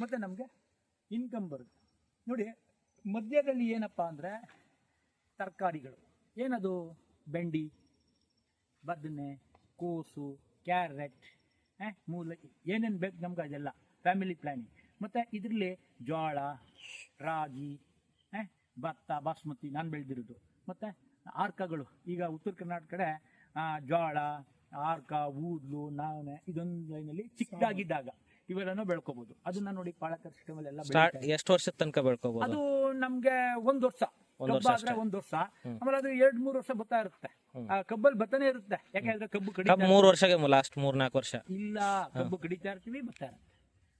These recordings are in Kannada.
ಮತ್ತು ನಮಗೆ ಇನ್ಕಮ್ ಬರುತ್ತೆ. ನೋಡಿ, ಮಧ್ಯದಲ್ಲಿ ಏನಪ್ಪ ಅಂದರೆ ತರಕಾರಿಗಳು. ಏನದು? ಬೆಂಡಿ, ಬದನೆ, ಕೋಸು, ಕ್ಯಾರೆಟ್ ಮೂಲ ಏನೇನು ಬೇಕು ನಮ್ಗೆ ಅದೆಲ್ಲ ಫ್ಯಾಮಿಲಿ ಪ್ಲ್ಯಾನಿಂಗ್ ಮತ್ತು ಇದರಲ್ಲಿ ಜೋಳ ರಾಗಿ ಭತ್ತ, ಬಾಸ್ಮತಿ, ನಾನು ಬೆಳೆದಿರೋದು. ಮತ್ತು ಆರ್ಕಗಳು. ಈಗ ಉತ್ತರ ಕರ್ನಾಟಕ ಕಡೆ ಜೋಳ ಆರ್ಕ, ಊದ್ಲು, ನಾವನೆ, ಇದೊಂದು ಲೈನಲ್ಲಿ ಚಿಕ್ಕದಾಗಿದ್ದಾಗ ಇವೆಲ್ಲನೂ ಬೆಳ್ಕೋಬಹುದು ಅದನ್ನ ನೋಡಿ ಪಾಳಕರ್ ಎಲ್ಲ ಬೆಳೀತಾರೆ. ಎಷ್ಟು ವರ್ಷದ ತನಕ ಬೆಳ್ಕೋಬಹುದು ಅದು ನಮ್ಗೆ ಒಂದ್ ವರ್ಷ. ಒಂದ್ ವರ್ಷ ಕಬ್ಬಾದ್ರೆ ಅಷ್ಟೇ. ಒಂದ್ ವರ್ಷ. ಆಮೇಲೆ ಅದು ಎರಡ್ ಮೂರ್ ವರ್ಷ ಬತ್ತಾ ಇರುತ್ತೆ. ಆ ಕಬ್ಬಲ್ಲಿ ಬತ್ತಾನೆ ಇರುತ್ತೆ. ಯಾಕಂದ್ರೆ ಕಬ್ಬು ಕಡಿ ಮೂರ್ ವರ್ಷ ವರ್ಷಗೆ ಲಾಸ್ಟ್ ಮೂರ್ ನಾಲ್ಕು ವರ್ಷ. ಇಲ್ಲ ಕಬ್ಬು ಕಡಿತಾ ಇರ್ತೀವಿ ಬತ್ತಾರ ಇರುತ್ತೆ.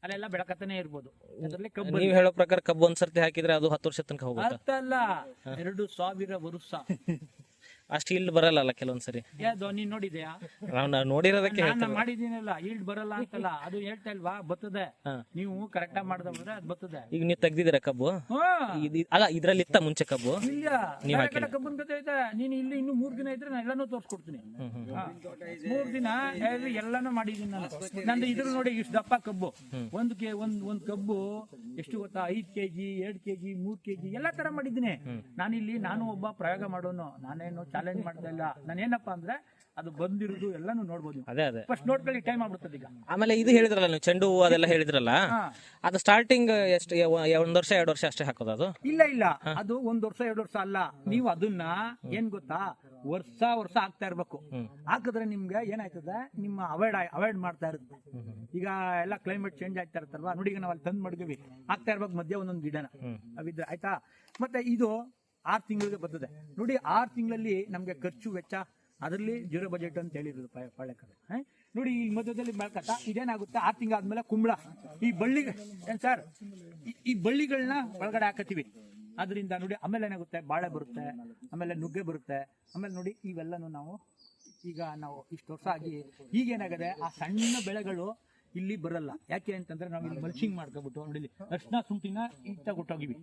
ಅಲ್ಲೆಲ್ಲ ಬೆಳಕತ್ತಾನೆ ಇರ್ಬೋದು. ಅದ್ರಲ್ಲಿ ಕಬ್ಬು ನೀವ್ ಹೇಳೋ ಪ್ರಕಾರ ಕಬ್ಬು ಒಂದ್ಸರ್ತಿ ಹಾಕಿದ್ರೆ ಅದು ಹತ್ತು ವರ್ಷ ತನಕ ಹೋಗುತ್ತೆ? ಅಲ್ಲ. ಎರಡು ಸಾವಿರ ವರ್ಷ. ಅಷ್ಟು ಇಲ್ಲಿ ಬರಲ್ಲ ಕೆಲವೊಂದ್ಸರಿ. ಯಾವ್ದು ನೀನ್ ನೋಡಿದ್ಯಾ? ನಾವು ನೋಡಿರೋದಕ್ಕೆ ನಾನು ಮಾಡಿದೀನಲ್ಲ ಈಲ್ಡ್ ಬರಲ್ಲ ಅಂತಲ್ಲ ಅದು ಹೇಳ್ತಾ ಇಲ್ವಾ? ಬರ್ತದೆ. ಹಾ. ನೀವು ಕರೆಕ್ಟ್ ಆಗಿ ಹೋದ್ರೆ ಅದು ಬರ್ತದೆ. ಈಗ ನೀವು ತೆಗ್ದಿದ್ದೀರಾ ಕಬ್ಬು? ಹಾ. ಇದ್- ಇದ್- ಅಲ್ಲ ಇದ್ರಲ್ಲಿ ಇತ್ತ ಮುಂಚೆ ಕಬ್ಬು? ಇಲ್ಲ. ಬೇರೆ ಕಡೆ ಕಬ್ಬನ್ ಕತೆ ಐತೆ. ನೀನು ಇಲ್ಲಿ ಇನ್ನು ಮೂರ್ ದಿನ ಇದ್ರೆ ನಾನು ಎಲ್ಲಾನು ತೋರ್ಸ್ಕೊಡ್ತೀನಿ. ಹಾ. ಮೂರ್ ದಿನ ಹೇಳಿ ಎಲ್ಲಾನು ಮಾಡಿದೀನಿ ನಾನು. ನಂದು ಇದ್ರ ನೋಡಿ ಇಷ್ಟು ದಪ್ಪ ಕಬ್ಬು. ಒಂದ್ ಕೆ ಒಂದ್ ಒಂದ್ ಕಬ್ಬು ಎಷ್ಟು ಗೊತ್ತಾ? ಐದ್ ಕೆಜಿ ಎರಡ್ ಕೆಜಿ ಮೂರ್ ಕೆಜಿ ಎಲ್ಲಾ ತರ ಮಾಡಿದ್ದೀನಿ. ನಾನಿಲ್ಲಿ ನಾನು ಒಬ್ಬ ಪ್ರಯೋಗ ಮಾಡೋನು. ನಾನೇನು ಚಾಲೆಂಜ್ ಮಾಡ್ತಾ ಇಲ್ಲ ಏನಪ್ಪಾ ಅಂದ್ರೆ ಅದು ಬಂದಿರೋದು ಎಲ್ಲಾನು ನೋಡ್ಬೋದು ಅದೇ ಅದೇ. ಫಸ್ಟ್ ನೋಡ್ಕೊಳ್ಳಿ ಟೈಮ್ ಆಗ್ಬಿಡ್ತದೆ ಈಗ. ಆಮೇಲೆ ಇದು ಹೇಳಿದ್ರಲ್ಲ ನೀವು ಚೆಂಡು ಹೂವು ಅದೆಲ್ಲ ಹೇಳಿದ್ರಲ್ಲ? ಅದು ಸ್ಟಾರ್ಟಿಂಗ್ ಎಷ್ಟು ಒಂದ್ ವರ್ಷ ಎರಡು ವರ್ಷ ಅಷ್ಟೇ ಹಾಕೋದು ಅದು? ಇಲ್ಲ ಇಲ್ಲ. ಅದು ಒಂದ್ ವರ್ಷ ಎರಡು ವರ್ಷ ಅಲ್ಲ. ನೀವು ಅದನ್ನ ಏನ್ ಗೊತ್ತಾ? ವರ್ಷ ವರ್ಷ ಆಗ್ತಾ ಇರ್ಬೇಕು. ಹಾಕಿದ್ರೆ ನಿಮ್ಗೆ ಏನಾಯ್ತದೆ? ನಿಮ್ಮ ಅವಾಯ್ಡ್ ಅವಾಯ್ಡ್ ಮಾಡ್ತಾ ಇರುತ್ತೆ ಈಗ ಎಲ್ಲ ಕ್ಲೈಮೇಟ್ ಚೇಂಜ್ ಆಗ್ತಾ ಇರ್ತಲ್ವಾ ನೋಡಿ ಈಗ ನಾವು ಅಲ್ಲಿ ತಂದ್ ಮಾಡಿದೀವಿ ಆಗ್ತಾ ಇರ್ಬೇಕು ಮಧ್ಯ ಒಂದೊಂದು ಗಿಡನ. ಅವಿದ್ರೆ ಆಯ್ತಾ? ಮತ್ತೆ ಇದು ಆರ್ ತಿಂಗಳಿಗೆ ಬರ್ತದೆ. ನೋಡಿ, ಆರ್ ತಿಂಗಳಲ್ಲಿ ನಮ್ಗೆ ಖರ್ಚು ವೆಚ್ಚ, ಅದರಲ್ಲಿ ಜೀರೋ ಬಜೆಟ್ ಅಂತ ಹೇಳಿರೋದು ಪಳ್ಳಕದ ನೋಡಿ, ಈ ಮಧ್ಯದಲ್ಲಿ ಬೆಳ್ಕತ್ತ ಇದೇನಾಗುತ್ತೆ? ಆರು ತಿಂಗಳಾದ್ಮೇಲೆ ಕುಂಬಳ. ಈ ಬಳ್ಳಿ, ಏನ್ ಸರ್? ಈ- ಈ ಬಳ್ಳಿಗಳನ್ನ ಒಳಗಡೆ ಹಾಕತ್ತೀವಿ. ಅದರಿಂದ ನೋಡಿ, ಆಮೇಲೆ ಏನಾಗುತ್ತೆ? ಬಾಳೆ ಬರುತ್ತೆ, ಆಮೇಲೆ ನುಗ್ಗೆ ಬರುತ್ತೆ. ಆಮೇಲೆ ನೋಡಿ, ಇವೆಲ್ಲನೂ ನಾವು ಈಗ ನಾವು ಇಷ್ಟು ವರ್ಷ ಆಗಿ ಈಗೇನಾಗಿದೆ ಆ ಸಣ್ಣ ಬೆಳೆಗಳು ಇಲ್ಲಿ ಬರಲ್ಲ. ಯಾಕೆ ಅಂತಂದ್ರೆ ನಾವು ಇಲ್ಲಿ ಮಲ್ಚಿಂಗ್ ಮಾಡ್ಕೋಬಿಟ್ಟು ನೋಡಿ ಇಲ್ಲಿ ಸುಂಟಿನ ಶುಂಠಿನ ಇತ್ತ ಕೊಟ್ಟೋಗಿವಿ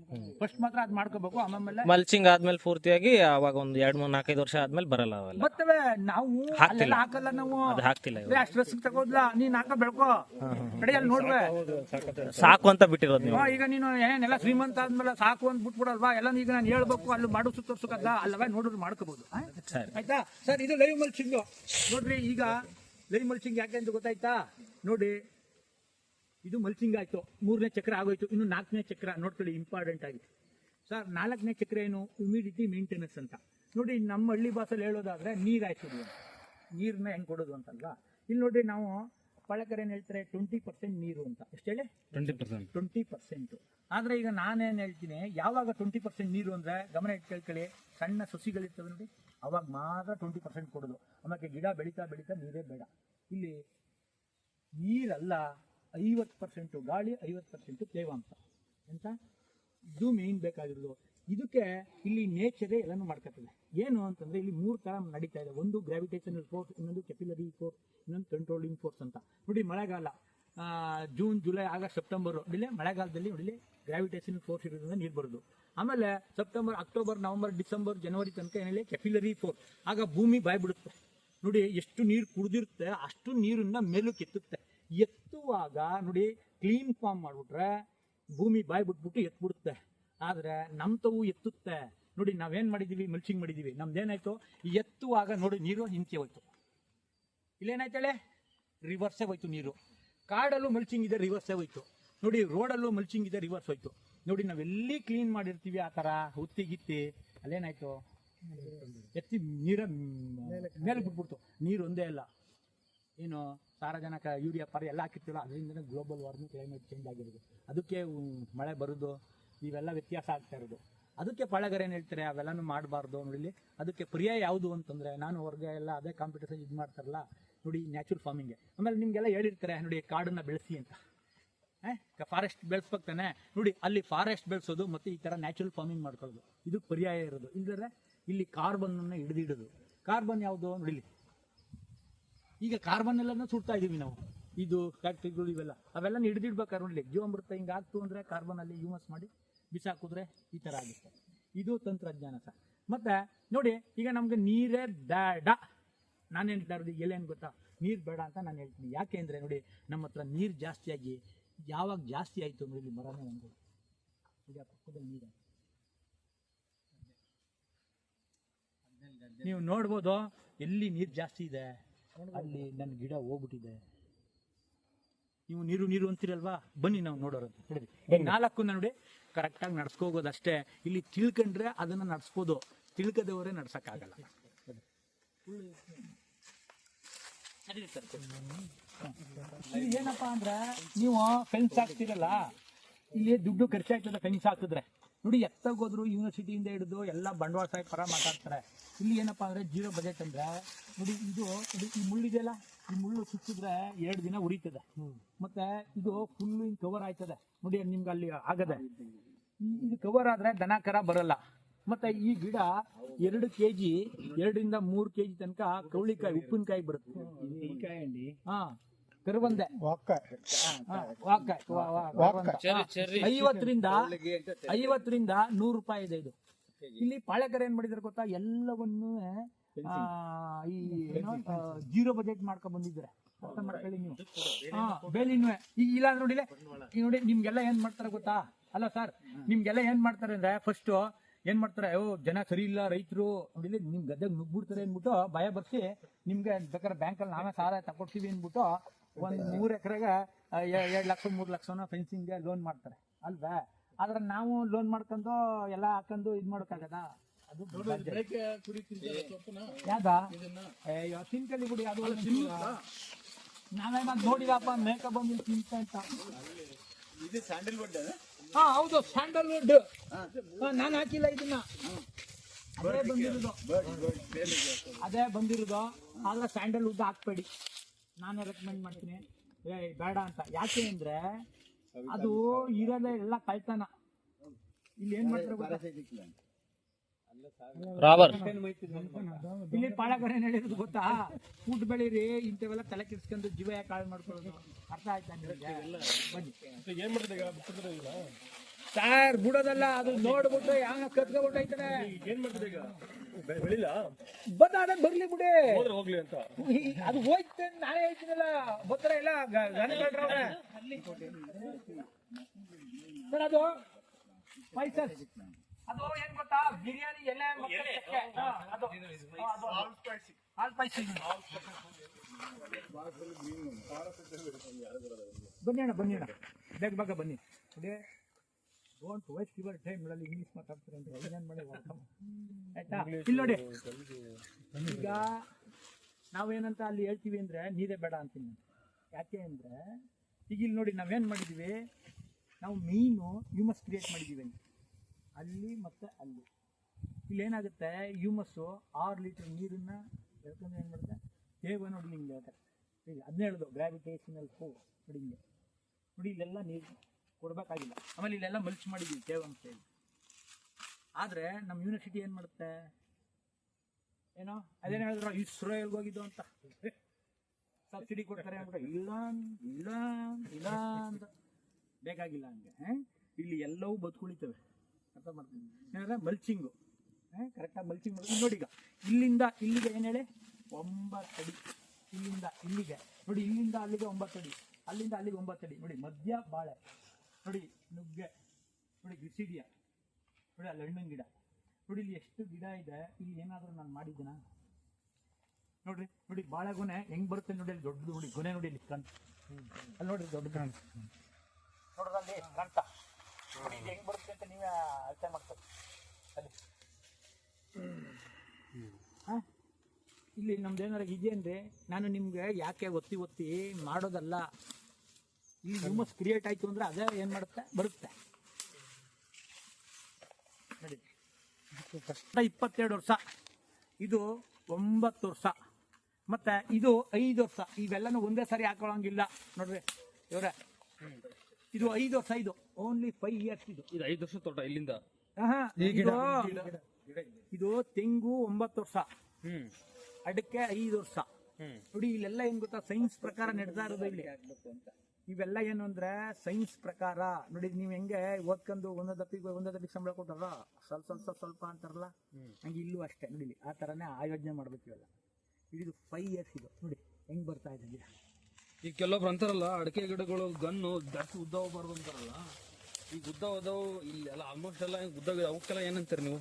ಫಸ್ಟ್ ಮಾತ್ರ ಅದ್ ಮಾಡ್ಕೋಬೇಕು ಆಮೇಲೆ ಮಲ್ಚಿಂಗ್ ಆದ್ಮೇಲೆ ಪೂರ್ತಿಯಾಗಿ ಅವಾಗ ಒಂದ್ ಎರಡ್ ಮೂರ್ ನಾಲ್ಕೈದು ವರ್ಷ ಆದ್ಮೇಲೆ ಬರಲ್ಲ ಅವೆಲ್ಲ. ಬರ್ತವೆ ನಾವು. ಅಲ್ಲೆಲ್ಲ ಹಾಕಲ್ಲ ನಾವು. ಅದು ಹಾಕ್ತಿಲ್ಲ ಇವಾಗ. ಅಷ್ಟು ರಸ್ಕ್ ತಗೋದ್ಲ? ನೀನ್ ಹಾಕ ಬೆಳ್ಕೋ. ಕಡೆ ಅಲ್ಲಿ ನೋಡ್ವೆ. ಸಾಕು ಅಂತ ಬಿಟ್ಟಿರೋದು ನೀವು. ಈಗ ನೀನು ಏನೆಲ್ಲ ಶ್ರೀಮಂತ ಆದ್ಮೇಲೆ ಸಾಕು ಅಂತ ಬಿಟ್ಬಿಡಲ್ವಾ? ಎಲ್ಲ ಈಗ ನಾನು ಹೇಳ್ಬೇಕು ಅಲ್ಲಿ ಮಾಡು ತೋರ್ಸಕ್ಕಲ್ಲ ಅಲ್ಲವೇ ನೋಡಿದ್ರು ಮಾಡ್ಕೋಬಹುದು ಆಯ್ತಾ? ಸರ್ ಇದು ಲೈವ್ ಮಲ್ಚಿಂಗ್ ನೋಡ್ರಿ ಈಗ ಲೈವ್ ಮಲ್ಚಿಂಗ್ ಯಾಕೆ ಅಂತ ಗೊತ್ತಾಯ್ತಾ? ನೋಡಿ ಇದು ಮಲ್ಚಿಂಗ್ ಆಯ್ತು. ಮೂರನೇ ಚಕ್ರ ಆಗೋಯ್ತು. ಇನ್ನು ನಾಲ್ಕನೇ ಚಕ್ರ ನೋಡ್ಕೊಳ್ಳಿ ಇಂಪಾರ್ಟೆಂಟ್ ಆಗಿ. ಸರ್ ನಾಲ್ಕನೇ ಚಕ್ರ ಏನು? ಹ್ಯುಮಿಡಿಟಿ ಮೇಂಟೆನೆನ್ಸ್ ಅಂತ. ನೋಡಿ ನಮ್ಮ ಹಳ್ಳಿ ಭಾಷೆಯಲ್ಲಿ ಹೇಳೋದಾದ್ರೆ ನೀರು ಹಾಯ್ಸೋದು ನೀರನ್ನ ಹೆಂಗೆ ಕೊಡೋದು ಅಂತಲ್ವಾ? ಇಲ್ಲಿ ನೋಡಿ ನಾವು ಪಳಕರ್ ಏನು ಹೇಳ್ತಾರೆ? ಟ್ವೆಂಟಿ ಪರ್ಸೆಂಟ್ ನೀರು ಅಂತ. ಎಷ್ಟು ಹೇಳಿ? ಟ್ವೆಂಟಿ ಪರ್ಸೆಂಟ್ ಟ್ವೆಂಟಿ ಪರ್ಸೆಂಟು ಆದರೆ ಈಗ ನಾನೇನು ಹೇಳ್ತೀನಿ ಯಾವಾಗ ಟ್ವೆಂಟಿ ಪರ್ಸೆಂಟ್ ನೀರು ಅಂದರೆ ಗಮನ ಇಟ್ಕೊಳ್ಕೊಳ್ಳಿ ಸಣ್ಣ ಸಸಿಗಳಿರ್ತವೆ ನೋಡಿ. ಅವಾಗ ಮಾತ್ರ ಟ್ವೆಂಟಿ ಪರ್ಸೆಂಟ್ ಕೊಡೋದು. ಆಮೇಲೆ ಗಿಡ ಬೆಳೀತಾ ಬೆಳೀತಾ ನೀರೇ ಬೇಡ. ಇಲ್ಲಿ ನೀರಲ್ಲ ಐವತ್ತು ಪರ್ಸೆಂಟು ಗಾಳಿ, ಐವತ್ತು ಪರ್ಸೆಂಟು ತೇವಾಂಶ. ಅಂತ ಇದು ಮೇನ್ ಬೇಕಾಗಿರೋದು. ಇದಕ್ಕೆ ಇಲ್ಲಿ ನೇಚರೇ ಎಲ್ಲನೂ ಮಾಡ್ಕೊತದೆ ಏನು ಅಂತಂದರೆ ಇಲ್ಲಿ ಮೂರು ಥರ ನಡೀತಾ ಇದೆ. ಒಂದು ಗ್ರಾವಿಟೇಷನಲ್ ಫೋರ್ಸ್ ಇನ್ನೊಂದು ಕೆಪಿಲರಿ ಫೋರ್ಸ್ ಇನ್ನೊಂದು ಕಂಟ್ರೋಲಿಂಗ್ ಫೋರ್ಸ್ ಅಂತ. ನೋಡಿ ಮಳೆಗಾಲ. ಜೂನ್ ಜುಲೈ ಆಗಸ್ಟ್ ಸೆಪ್ಟೆಂಬರು ಇಲ್ಲಿ ಮಳೆಗಾಲದಲ್ಲಿ ನೋಡಿಲಿ ಗ್ರಾವಿಟೇಷನ್ ಫೋರ್ಸ್ ಇರೋದ್ರಿಂದ ನೀರು ಬರೋದು. ಆಮೇಲೆ ಸೆಪ್ಟೆಂಬರ್, ಅಕ್ಟೋಬರ್, ನವೆಂಬರ್, ಡಿಸೆಂಬರ್, ಜನವರಿ ತನಕ ಏನಿಲ್ಲ ಕೆಪಿಲರಿ ಫೋರ್ ಆಗ ಭೂಮಿ ಬಾಯ್ಬಿಡುತ್ತೆ ನೋಡಿ, ಎಷ್ಟು ನೀರು ಕುಡಿದಿರುತ್ತೆ, ಅಷ್ಟು ನೀರನ್ನ ಮೇಲಕ್ಕೆ ಎತ್ತುತ್ತೆ ಎತ್ತುವಾಗ ನೋಡಿ ಕ್ಲೀನ್ ಫಾರ್ಮ್ ಮಾಡ್ಬಿಟ್ರೆ ಭೂಮಿ ಬಾಯ್ ಬಿಟ್ಬಿಟ್ಟು ಎತ್ಬಿಡುತ್ತೆ. ಆದರೆ ನಮ್ಮ ತವು ಎತ್ತುತ್ತೆ. ನೋಡಿ, ನಾವೇನು ಮಾಡಿದ್ದೀವಿ ಮಲ್ಚಿಂಗ್ ಮಾಡಿದ್ದೀವಿ ನಮ್ದೇನಾಯ್ತು? ಎತ್ತುವಾಗ ನೋಡಿ, ನೀರು ಹಿಂಚೆ ಹೋಯ್ತು. ಇಲ್ಲೇನಾಯ್ತಳೆ ರಿವರ್ಸೇ ಹೋಯ್ತು ನೀರು. ಕಾಡಲ್ಲೂ ಮಲ್ಚಿಂಗ್ ಇದೆ ರಿವರ್ಸೇ ಹೋಯ್ತು. ನೋಡಿ ರೋಡಲ್ಲೂ ಮಲ್ಚಿಂಗ್ ಇದೆ ರಿವರ್ಸ್ ಹೋಯ್ತು. ನೋಡಿ ನಾವೆಲ್ಲಿ ಕ್ಲೀನ್ ಮಾಡಿರ್ತೀವಿ ಆ ಥರ? ಹುತ್ತಿ ಗಿತ್ತಿ, ಅಲ್ಲೇನಾಯ್ತು? ಎತ್ತಿ ನೀರ ಮೇಲೆ ಬಿಟ್ಬಿಡ್ತು. ನೀರು ಒಂದೇ ಅಲ್ಲ. ಏನು, ಸಾರಜನಕ, ಯೂರಿಯಾ, ಪರ ಎಲ್ಲ ಹಾಕಿರ್ತೀವಲ್ಲ ಅದರಿಂದ ಗ್ಲೋಬಲ್ ವಾರ್ಮಿಂಗ್ ಕ್ಲೈಮೇಟ್ ಚೇಂಜ್ ಆಗಿರೋದು. ಅದಕ್ಕೆ ಮಳೆ ಬರೋದು, ಇವೆಲ್ಲ ವ್ಯತ್ಯಾಸ ಆಗ್ತಾ ಇರೋದು. ಅದಕ್ಕೆ ಪಳಗರ ಏನು ಹೇಳ್ತಾರೆ? ಅವೆಲ್ಲನೂ ಮಾಡಬಾರ್ದು ನೋಡಿ ಅದಕ್ಕೆ ಪರ್ಯಾಯ ಯಾವುದು ಅಂತಂದ್ರೆ, ನಾನು ಹೊರಗೆ ಎಲ್ಲ ಅದೇ ಕಾಂಪಿಟೇಷನ್ ಇದು ಮಾಡ್ತಾರಲ್ಲ, ನೋಡಿ ನ್ಯಾಚುರಲ್ ಫಾರ್ಮಿಂಗೆ ಆಮೇಲೆ ನಿಮಗೆಲ್ಲ ಹೇಳಿರ್ತಾರೆ, ನೋಡಿ, ಕಾಡನ್ನು ಬೆಳೆಸಿ ಅಂತ. ಫಾರೆಸ್ಟ್ ಬೆಳೆಸ್ಬೇಕಾನೆ ನೋಡಿ, ಅಲ್ಲಿ ಫಾರೆಸ್ಟ್ ಬೆಳೆಸೋದು ಮತ್ತು ಈ ಥರ ನ್ಯಾಚುರಲ್ ಫಾರ್ಮಿಂಗ್ ಮಾಡ್ಕೊಳ್ಳೋದು. ಇದು ಪರ್ಯಾಯ ಇರೋದು. ಇಲ್ಲದ್ರೆ ಇಲ್ಲಿ ಕಾರ್ಬನ್ ಅನ್ನ ಹಿಡಿದಿಡೋದು. ಕಾರ್ಬನ್ ಯಾವುದು? ನೋಡಿ ಈಗ ಕಾರ್ಬನ್ ಎಲ್ಲನೂ ಸುಡ್ತಾ ಇದ್ದೀವಿ ನಾವು. ಇದು ಫ್ಯಾಕ್ಟ್ರಿಗಳು ಇವೆಲ್ಲ. ಅವೆಲ್ಲ ಹಿಡಿದಿಡ್ಬೇಕಾದ್ರೆ ನೋಡಿ ಜೀವಾಮೃತ ಹಿಂಗೆ ಆಗ್ತು ಅಂದರೆ ಕಾರ್ಬನ್ ಅಲ್ಲಿ ಯೂಮಸ್ ಮಾಡಿ ಬಿಸಾಕಿದ್ರೆ ಈ ಥರ ಆಗುತ್ತೆ. ಇದು ತಂತ್ರಜ್ಞಾನ ಸರ್. ಮತ್ತು ನೋಡಿ, ಈಗ ನಮಗೆ ನೀರೇ ಬೇಡ. ನಾನು ಹೇಳ್ತಾ ಇರೋದು? ಏನು ಗೊತ್ತಾ? ನೀರು ಬೇಡ ಅಂತ ನಾನು ಹೇಳ್ತೀನಿ. ಯಾಕೆ ಅಂದರೆ ನೋಡಿ, ನಮ್ಮ ಹತ್ರ ನೀರು ಜಾಸ್ತಿಯಾಗಿ ಯಾವಾಗ ಜಾಸ್ತಿ ಆಯ್ತು ಅಂದ್ರೆ ಇಲ್ಲಿ ಮರನೇ ಒಂದು? ಈಗ ಪಕ್ಕದಲ್ಲಿ ನೀರು ನೀವು ನೋಡ್ಬೋದು ಎಲ್ಲಿ ನೀರು ಜಾಸ್ತಿ ಇದೆ? ಅಲ್ಲಿ ನನ್ನ ಗಿಡ ಹೋಗ್ಬಿಟ್ಟಿದೆ. ನೀವು ನೀರು ನೀರು ಅಂತೀರಲ್ವಾ? ಬನ್ನಿ ನಾವು ನೋಡೋರು. ಅಂತ ಹೇಳಿದ್ರಿ ಈ ನಾಲ್ಕು ನೋಡಿ ಕರೆಕ್ಟಾಗಿ ನಡ್ಸ್ಕೋಬೋದು ಅಷ್ಟೇ ಇಲ್ಲಿ ತಿಳ್ಕೊಂಡ್ರೆ ಅದನ್ನ ನಡ್ಸ್ಬೋದು. ತಿಳ್ಕದವರೇ ನಡ್ಸೋಕ್ಕಾಗಲ್ಲ. ಇಲ್ಲಿ ಏನಪ್ಪಾ ಅಂದ್ರೆ ನೀವು ಫೆನ್ಸ್ ಹಾಕ್ತಿರಲ್ಲ, ಇಲ್ಲಿ ದುಡ್ಡು ಖರ್ಚಾಗ್ತದೆ ಫೆನ್ಸ್ ಹಾಕಿದ್ರೆ. ನೋಡಿ ಎತ್ತಾಗ ಹೋದ್ರು ಯೂನಿವರ್ಸಿಟಿಯಿಂದ ಹಿಡಿದು ಎಲ್ಲ ಬಂಡವಾಳ ಸಾಹೇಬ್ ಪರ ಮಾತಾಡ್ತಾರೆ. ಇಲ್ಲಿ ಏನಪ್ಪಾ ಅಂದ್ರೆ ಜೀರೋ ಬಜೆಟ್ ಅಂದ್ರೆ, ನೋಡಿ, ಇದು ಈ ಮುಳ್ಳಿದೆಯಲ್ಲ ಈ ಮುಳ್ಳು ಸುತ್ತಿದ್ರೆ ಎರಡು ದಿನ ಉರಿತದೆ. ಮತ್ತೆ ಇದು ಫುಲ್ ಕವರ್ ಆಯ್ತದೆ. ನೋಡಿ, ನಿಮ್ಗೆ ಅಲ್ಲಿ ಆಗದೆ. ಇದು ಕವರ್ ಆದ್ರೆ ದನ ಕರ ಬರಲ್ಲ. ಮತ್ತೆ ಈ ಗಿಡ ಎರಡು ಕೆಜಿ ಎರಡರಿಂದ ಮೂರು ಕೆಜಿ ತನಕ ಕೌಳಿಕಾಯಿ ಉಪ್ಪಿನಕಾಯಿ ಬರುತ್ತೆ. ಹಾ ಕರುವಂದೆ. ಐವತ್ತರಿಂದ ಐವತ್ತರಿಂದ ನೂರು ರೂಪಾಯಿ ಇದೆ ಇದು. ಇಲ್ಲಿ ಪಾಳೆಕರ್ ಏನ್ ಮಾಡಿದಾರೆ ಗೊತ್ತಾ? ಎಲ್ಲವನ್ನೂ ಆ, ಈ ಏನೋ, ಜೀರೋ ಬಜೆಟ್ ಮಾಡ್ಕೊಂಡ್ ಬಂದಿದ್ದಾರೆ. ಅರ್ಥ ಮಾಡ್ಕೊಳ್ಳಿ ನೀವು. ಹಾ ಬೇಲಿನ್ವೆ. ಈಗ ಇಲ್ಲ ಅಂದ್ರೆ ನೋಡಿಲೆ ನೋಡಿ ನಿಮ್ಗೆಲ್ಲ ಏನ್ ಮಾಡ್ತಾರೆ ಗೊತ್ತಾ? ಅಲ್ಲ ಸರ್ ನಿಮ್ಗೆಲ್ಲ ಏನ್ ಮಾಡ್ತಾರೆ ಅಂದ್ರೆ ಫಸ್ಟ್ ಏನ್ ಮಾಡ್ತಾರೆ ಅಯ್ಯೋ ಜನ ಸರಿ ಇಲ್ಲ ರೈತರು ಅಂದ್ರೆ ನಿಮ್ ಗದ್ದೆಗೆ ನುಗ್ಬಿಡ್ತಾರೆ ಅಂದ್ಬಿಟ್ಟು ಭಯ ಬರ್ಸಿ ನಿಮ್ಗೆ ಬೇಕಾದ್ರೆ ಬ್ಯಾಂಕಲ್ಲಿ ನಾವೇ ಸಾಲ ತಗೊಡ್ತೀವಿ ಅಂದ್ಬಿಟ್ಟು ಒಂದ್ ಮೂರ್ ಎಕರೆಗೆ ಎರಡ್ ಲಕ್ಷ ಮೂರ್ ಲಕ್ಷನ ಫೆನ್ಸಿಂಗ್ ಲೋನ್ ಮಾಡ್ತಾರೆ. ಅಲ್ವಾ? ಆದ್ರೆ ನಾವು ಲೋನ್ ಮಾಡ್ಕೊಂಡು ಎಲ್ಲ ಹಾಕೊಂಡು ಇದ್ ಮಾಡೋಕ್ಕಾಗದ? ಅದು ಯಾವ್ದ? ಅಯ್ಯೋ ತಿನ್ಕಲಿ ಬಿಡಿ ಅದು ನಾವೇನ ನೋಡಿದಪ್ಪ ಮೇಕಪ್ ಬಂದು ತಿಂತ ಅಂತ. ಇದು ಸ್ಯಾಂಡಲ್ವುಡ್ ಹಾ, ಹೌದು ಸ್ಯಾಂಡಲ್ವುಡ್ ನಾನು ಹಾಕಿಲ್ಲ ಇದನ್ನ. ಅದೇ ಬಂದಿರೋದು. ಅದೇ ಬಂದಿರೋದು. ಆದ್ರೆ ಸ್ಯಾಂಡಲ್ವುಡ್ ಹಾಕ್ಬೇಡಿ. ನಾನೇ ರೆಕಮೆಂಡ್ ಮಾಡ್ತೀನಿ. ಏ, ಬೇಡ ಅಂತ. ಯಾಕೆ ಅಂದ್ರೆ ಅದು ಇರೋದೇ ಎಲ್ಲ ಕಳ್ತನ. ಇಲ್ಲಿ ಏನ್ ಮಾಡ್ತಾರೆ? ರಾಬರ್ ಇಲ್ಲಿ ನಡೆಯೋದು ಹೇಳಿರೋದು ಗೊತ್ತಾ? ಫುಡ್ ಬೆಳೀರಿ, ಇಂಥವೆಲ್ಲ ತಲೆ ಕೆಡ್ಸ್ಕೊಂಡು ಜೀವ ಯಾಕೆ ಹಾಳು ಮಾಡ್ಕೊಳ್ಳೋದು? ಅರ್ಥ ಆಯ್ತಾ ನಿಮಗೆ? ಸರ್, ಬಿಡೋದಲ್ಲ, ಅದು ನೋಡ್ಬಿಟ್ಟು ಯಾವ ಕತ್ಕೊಬಿಟ್ಟೈತಾರೆ ಏನ್ ಮಾಡ್ತಿದೆ ಈಗ ಬೆಳಿಲ್ಲ ಬಂದ ಅದ ಬರ್ಲಿ ಬಿಡಿ. ಹೋಗ್ಲಿ ಅಂತ ಅದು ಹೋಯ್ತು ನಾನೇ ಹೇಳ್ತೀನಲ್ಲ. ಗೊತ್ತರ ಇಲ್ಲ. ಸರ್, ಅದು ಪೈಸಾ ಅದು ಏನ್ ಗೊತ್ತಾ? ಬಿರಿಯಾನಿ ಎಲೆ ಮತ್ತೆ ಚಕ್ಕೆ. ಹಾ, ಅದು. ಅದು. ಇದು. ಬನ್ನಿ ಅಣ್ಣ ಬನ್ನಿ ಅಣ್ಣ. ಬೇಗ ಬೇಗ ಬನ್ನಿ. ನೋಡಿ ಡೋಂಟ್ ವೇಸ್ಟ್ ಯುವರ್ ಟೈಮ್ ಅಲ್ಲಿ ಇಂಗ್ಲಿಷ್ ಮಾತಾಡ್ತಾರೆ ಅಂದ್ರೆ ಏನೇನ್ ಮಾಡಿ ಆಯ್ತಾ? ಇಲ್ಲಿ ನೋಡಿ. ಈಗ ನಾವೇನಂತ ಅಲ್ಲಿ ಹೇಳ್ತೀವಿ ಅಂದ್ರೆ ನೀರೇ ಬೇಡ ಅಂತೀನಿ ಯಾಕೆ ಅಂದ್ರೆ ಈಗ ಇಲ್ಲಿ ನೋಡಿ ನಾವೇನ್ ಮಾಡಿದೀವಿ? ನಾವು ಮೀನು ಹ್ಯೂಮಸ್ ಕ್ರಿಯೇಟ್ ಮಾಡಿದೀವಿ ಅಲ್ಲಿ. ಅಲ್ಲಿ ಮತ್ತೆ ಅಲ್ಲಿ. ಇಲ್ಲಿ ಏನಾಗುತ್ತೆ ಹ್ಯೂಮಸ್ಸು ಆರು ಲೀಟರ್ ನೀರನ್ನು ಎಳ್ಕೊಂಡು ಏನು ಮಾಡುತ್ತೆ? ಹೇಗೆ ನೋಡಿ ಹಿಂಗೆ ಹೇಳ್ತಾರೆ. ಈಗ ಅದನ್ನ ಹೇಳೋದು ಗ್ರಾವಿಟೇಷನಲ್ ಫೋರ್ಸ್ ನೋಡಿ ನೋಡಿ ಇಲ್ಲೆಲ್ಲ ನೀರು ಕೊಡಬೇಕಾಗಿಲ್ಲ. ಆಮೇಲೆ ಇಲ್ಲೆಲ್ಲ ಮಲ್ಚ್ ಮಾಡಿದ್ವಿ ತೇವಾಂಶ ಹೇಳಿ. ಆದರೆ ನಮ್ಮ ಯೂನಿವರ್ಸಿಟಿ ಏನು ಮಾಡುತ್ತೆ? ಏನೋ, ಅದೇನು ಹೇಳಿದ್ರು ಇಸ್ರೋಯಲ್ಗೆ ಹೋಗಿದ್ದು ಅಂತ. ಸಬ್ಸಿಡಿ ಕೊಡ್ತಾರೆ ಅಂದ್ಬಿಟ್ಟು, ಇಲ್ಲ ಇಲ್ಲ ಇಲ್ಲ ಅಂತ. ಬೇಕಾಗಿಲ್ಲ ಹಂಗೆ? ಇಲ್ಲಿ ಎಲ್ಲವೂ ಬದುಕುಳಿತವೆ. ಅರ್ಥ ಮಾಡ್ತೀನಿ. ಏನಂದ್ರೆ ಮಲ್ಚಿಂಗು ಕರೆಕ್ಟಾಗಿ ಮಲ್ಚಿಂಗ್ ಮಾಡಿ ನೋಡಿ ಈಗ, ಇಲ್ಲಿಂದ ಇಲ್ಲಿಗೆ ಏನು ಹೇಳಿ? ಒಂಬತ್ತು ಅಡಿ. ಇಲ್ಲಿಂದ ಇಲ್ಲಿಗೆ. ನೋಡಿ, ಇಲ್ಲಿಂದ ಅಲ್ಲಿಗೆ ಒಂಬತ್ತು ಅಡಿ. ಅಲ್ಲಿಂದ ಅಲ್ಲಿಗೆ ಒಂಬತ್ತು ಅಡಿ. ನೋಡಿ, ಮಧ್ಯ ಬಾಳೆ. ನೋಡಿ, ನುಗ್ಗೆ. ನೋಡಿ ಬಿಸಿಡಿಯ ನೋಡಿ, ಅಲ್ಲಿ ಹಣ್ಣಿನ ಗಿಡ. ನೋಡಿ, ಇಲ್ಲಿ ಎಷ್ಟು ಗಿಡ ಇದೆ. ಇಲ್ಲಿ ಏನಾದರೂ ನಾನು ಮಾಡಿದ್ದೀನ? ನೋಡ್ರಿ, ನೋಡಿ ಬಾಳೆಗೊನೆ ಹೆಂಗೆ ಬರುತ್ತೆ ನೋಡಿ, ಅಲ್ಲಿ ದೊಡ್ಡದು ನೋಡಿ, ಗೊನೆ ನೋಡಿ ಇಲ್ಲಿ ಕಂತ ಅಲ್ಲಿ ನೋಡ್ರಿ ದೊಡ್ಡ ಕಣ್ ನೋಡ್ರಿ ಅಲ್ಲಿ ನೋಡಿ ಇದು ಹೆಂಗ್ ಬರುತ್ತೆ ಅಂತ ನೀವೇ ಅರ್ಥ ಮಾಡ್ತಾರೆ ಅಲ್ಲಿ. ಹಾ? ಇಲ್ಲಿ ನಮ್ದು ಏನಾರ ಇದೆಯಂದ್ರೆ ನಾನು ನಿಮ್ಗೆ ಯಾಕೆ ಒತ್ತಿ ಒತ್ತಿ ಮಾಡೋದಲ್ಲ. ಇಲ್ಲಿ ಹ್ಯೂಮಸ್ ಕ್ರಿಯೇಟ್ ಆಯ್ತು ಅಂದ್ರೆ ಅದೇ ಏನ್ ಮಾಡುತ್ತೆ? ಬರುತ್ತೆ. ನೋಡಿ. ಇಪ್ಪತ್ತೆರಡು ವರ್ಷ. ಇದು ಒಂಬತ್ತು ವರ್ಷ. ಮತ್ತೆ ಇದು ಐದು ವರ್ಷ. ಇವೆಲ್ಲನೂ ಒಂದೇ ಸಾರಿ ಹಾಕೊಳ್ಳಂಗಿಲ್ಲ. ನೋಡ್ರಿ ಇವ್ರೆ. ಇದು ಐದು ವರ್ಷ ಇದು ಓನ್ಲಿ ಫೈವ್ ಇಯರ್ಸ್ ಇದು. ಇದು ಐದು ವರ್ಷ ತೋಟ ಇಲ್ಲಿಂದ? ಆಹಾ, ಇದು ಇದು. ತೆಂಗು ಒಂಬತ್ತು ವರ್ಷ. ಹ್ಮ್. ಅಡಕೆ ಐದು ವರ್ಷ. ಹ್ಮ್. ನೋಡಿ ಇಲ್ಲೆಲ್ಲ ಏನ್ ಗೊತ್ತಾ? ಸೈನ್ಸ್ ಪ್ರಕಾರ ನಡೆದಾ ಇರೋದು ಇಲ್ಲಿ. ಇವೆಲ್ಲ ಏನು ಅಂದ್ರೆ ಸೈನ್ಸ್ ಪ್ರಕಾರ. ನೋಡಿ ನೀವ್ ಹೆಂಗೆ ಓದ್ಕೊಂಡು ಒಂದೊಂದ್ ದಪ್ಪಿಗೆ ಒಂದೊಂದ್ ದಪ್ಪಿಗೆ ಸಂಬಳ ಕೊಟ್ಟಾರ ಸ್ವಲ್ಪ ಸ್ವಲ್ಪ ಸ್ವಲ್ಪ ಅಂತಾರಲ್ಲ? ಹಂಗೆ ಇಲ್ಲೂ ಅಷ್ಟೇ. ನೋಡಿ ಇಲ್ಲಿ ಆ ತರನೇ ಆಯೋಜನೆ ಮಾಡ್ಬೇಕು ಇವೆಲ್ಲ. ಇದು ಫೈವ್ ಇಯರ್ಸ್ ಇದು. ನೋಡಿ ಹೆಂಗ್ ಬರ್ತಾ ಇದೆ ಗಿಡ. ಈಗ ಕೆಲವೊಬ್ರು ಅಂತಾರಲ್ಲ ಅಡಿಕೆ ಗಿಡಗಳು ಗನ್ನು ಜಾಸ್ತಿ ಉದ್ದ ಹೋಗ್ಬಾರ್ದು ಅಂತಾರಲ್ಲ ಈಗ ಉದ್ದ ಹೋದವು ಇಲ್ಲಿ ಎಲ್ಲ ಆಲ್ಮೋಸ್ಟ್ ಎಲ್ಲ ಉದ್ದ ಅವಕ್ಕೆಲ್ಲ ಏನಂತೀರಿ ನೀವು?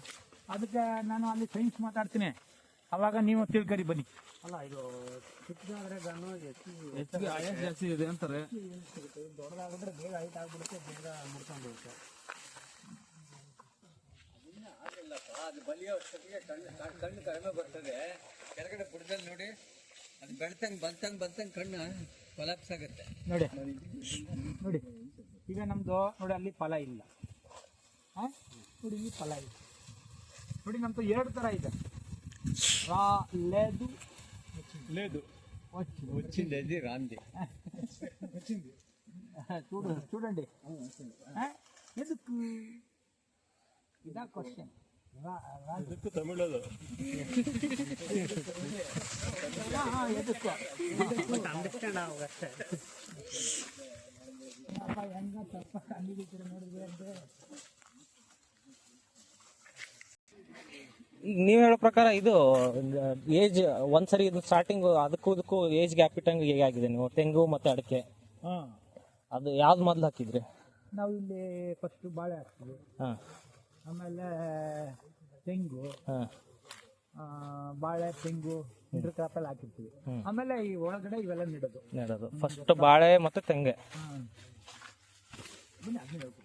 ಅದಕ್ಕೆ ನಾನು ಅಲ್ಲಿ ಸೈನ್ಸ್ ಮಾತಾಡ್ತೀನಿ. ಅವಾಗ ನೀವು ತಿಳ್ಕರಿ ಬನ್ನಿ. ಅಲ್ಲ ಇದು ಚಿಕ್ಕದಾದ್ರೆ ಗನ್ನು ಹೆಚ್ಚಿಗೆ ಹೆಚ್ಚಿಗೆ ಆಯಾಸ ಜಾಸ್ತಿ ಇದೆ ಅಂತಾರೆ. ದೊಡ್ಡದಾಗಿದ್ರೆ ಬೇಗ ಹೈಟ್ ಆಗ್ಬಿಡುತ್ತೆ ಬೇಗ ಮುಡ್ಕೊಂಡು ಹೋಗುತ್ತೆ. ಅದು ಬಲಿಯೋ ಅಷ್ಟೊತ್ತಿಗೆ ಕಣ್ಣು ಕಣ್ಣು- ಕಣ್ಣು ಕಡಿಮೆ ಬರ್ತದೆ. ಕೆಳಗಡೆ ಬುಡದಲ್ಲಿ ನೋಡಿ ಅದು ಬೆಳ್ತಂಗ್ ಬಂತಂಗ್ ಬಂತಂಗ್ ಕಣ್ಣು. ಕೊಲಾಪ್ಸ್ ಆಗುತ್ತೆ ನೋಡಿ ನೋಡಿ ಈಗ ನಮ್ದು ನೋಡಿ ಅಲ್ಲಿ ಫಲ ಇಲ್ಲ ಆ? ನೋಡಿ ಇಲ್ಲಿ ಫಲ ಇದೆ ನೋಡಿ ನಮ್ದು ಎರಡು ಥರ ಇದೆ ರಾ ಲೇದು లేదు వచ్చి వచ్చింది అది రాంది చూడు చూడండి ఆ? ఎందుకు ఇదా క్వశ్చన్ ಇದಕ್ಕೂ ತಮಿಳದು ನೀವ್ ಹೇಳೋ ಪ್ರಕಾರ ಇದು ಏಜ್ ಒಂದ್ಸರಿ ಇದು ಸ್ಟಾರ್ಟಿಂಗ್ ಅದಕ್ಕೂ ಇದಕ್ಕೂ ಏಜ್ ಗ್ಯಾಪ್ ಹೇಗೆ ಆಗಿದೆ ನೀವು? ತೆಂಗು ಮತ್ತೆ ಅಡಿಕೆ. ಅದು ಯಾವ್ದು ಮೊದ್ಲು ಹಾಕಿದ್ರಿ? ನಾವು ಇಲ್ಲಿ ಫಸ್ಟ್ ಬಾಳೆ ಹಾಕ್ತೀವಿ. ಆಮೇಲೆ ತೆಂಗು ಹಾ. ಬಾಳೆ ತೆಂಗು ಇಂಟರ್ ಕ್ರಾಪ್ ಎಲ್ಲ ಹಾಕಿರ್ತೀವಿ ಆಮೇಲೆ ಈ ಒಳಗಡೆ ಇವೆಲ್ಲ ನೆಡೋದು. ನೆಡೋದು. ಫಸ್ಟ್ ಬಾಳೆ ಮತ್ತೆ ತೆಂಗೆ. ಹ್ಮ್. ಬನ್ನಿ ಅದನ್ನ ಹೇಳ್ಕೊಡ್ತೀನಿ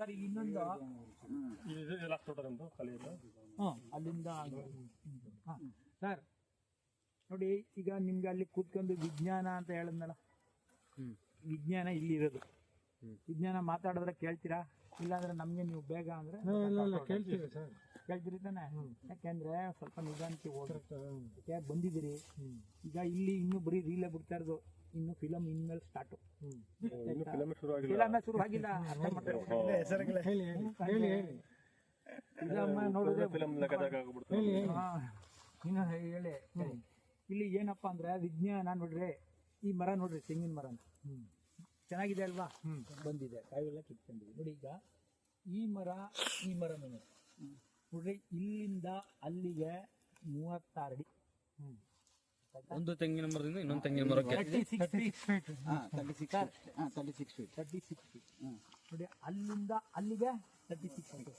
ಸರ್ ಈಗ ಇನ್ನೊಂದು ಇದು ತೋಟ ಹ್ಞೂ ಅಲ್ಲಿಂದ ಹಾಂ ಸರ್ ನೋಡಿ ಈಗ ನಿಮ್ಗೆ ಅಲ್ಲಿ ಕೂತ್ಕೊಂಡು ವಿಜ್ಞಾನ ಅಂತ ಹೇಳಿದ್ನಲ್ಲ? ವಿಜ್ಞಾನ ಇಲ್ಲಿ ಇರೋದು. ವಿಜ್ಞಾನ ಮಾತಾಡಿದ್ರೆ ಕೇಳ್ತೀರಾ? ಇಲ್ಲಾಂದ್ರೆ ನಮಗೆ ನೀವು ಬೇಗ ಅಂದ್ರೆ ಕೇಳ್ತೀವಿ ಸರ್. ಕೇಳ್ತೀರಿ ತಾನೆ? ಯಾಕೆಂದ್ರೆ ಸ್ವಲ್ಪ ನಿಧಾನಕ್ಕೆ ಯಾಕೆ ಬಂದಿದ್ದೀರಿ? ಈಗ ಇಲ್ಲಿ ಇನ್ನೂ ಬರೀ ರೀಲೇ ಬಿಡ್ತಾ ಇರೋದು. ಇನ್ನು ಫಿಲಮ್ ಇನ್ಮೇಲೆ ಸ್ಟಾರ್ಟು ಇನ್ನು ಫಿಲಮ್ ಶುರು ಆಗಿಲ್ಲ. ಫಿಲಮ್ ಶುರು ಆಗಿಲ್ಲ. ಅರ್ಥ ಮಾಡ್ಕೊಳ್ಳಿ. ಹೇಳಿ ಹೇಳಿ ಫಿಲಮ್ ನೋಡಿದ್ರೆ ಫಿಲಮ್ ಲೆಕ್ಕದಾಗ ಆಗ್ಬಿಡ್ತು. ಹಾ, ಇನ್ನು ಹೇಳಿ ಇಲ್ಲಿ ಏನಪ್ಪಾ ಅಂದ್ರೆ ವಿಜ್ಞಾನ ನೋಡ್ರಿ ಈ ಮರ ನೋಡ್ರಿ ತೆಂಗಿನ ಮರ ಚೆನ್ನಾಗಿದೆ ಅಲ್ವಾ? ಬಂದಿದೆ. ಕಾಯಿಲ್ಲ ಕಿತ್ಕೊಂಡಿದೆ. ನೋಡಿ ಈಗ ಈ ಮರ ಈ ಮರ ನೋಡಿ ನೋಡ್ರಿ ಇಲ್ಲಿಂದ ಅಲ್ಲಿಗೆ ಮೂವತ್ತಾರು ಅಡಿ. ಒಂದು ತೆಂಗಿನ ಮರದಿಂದ ಇನ್ನೊಂದು ತೆಂಗಿನ ಮರಕ್ಕೆ. ನೋಡಿ ಅಲ್ಲಿಂದ ಅಲ್ಲಿಗೆ ತರ್ಟಿ ಸಿಕ್ಸ್ ಫೀಟ್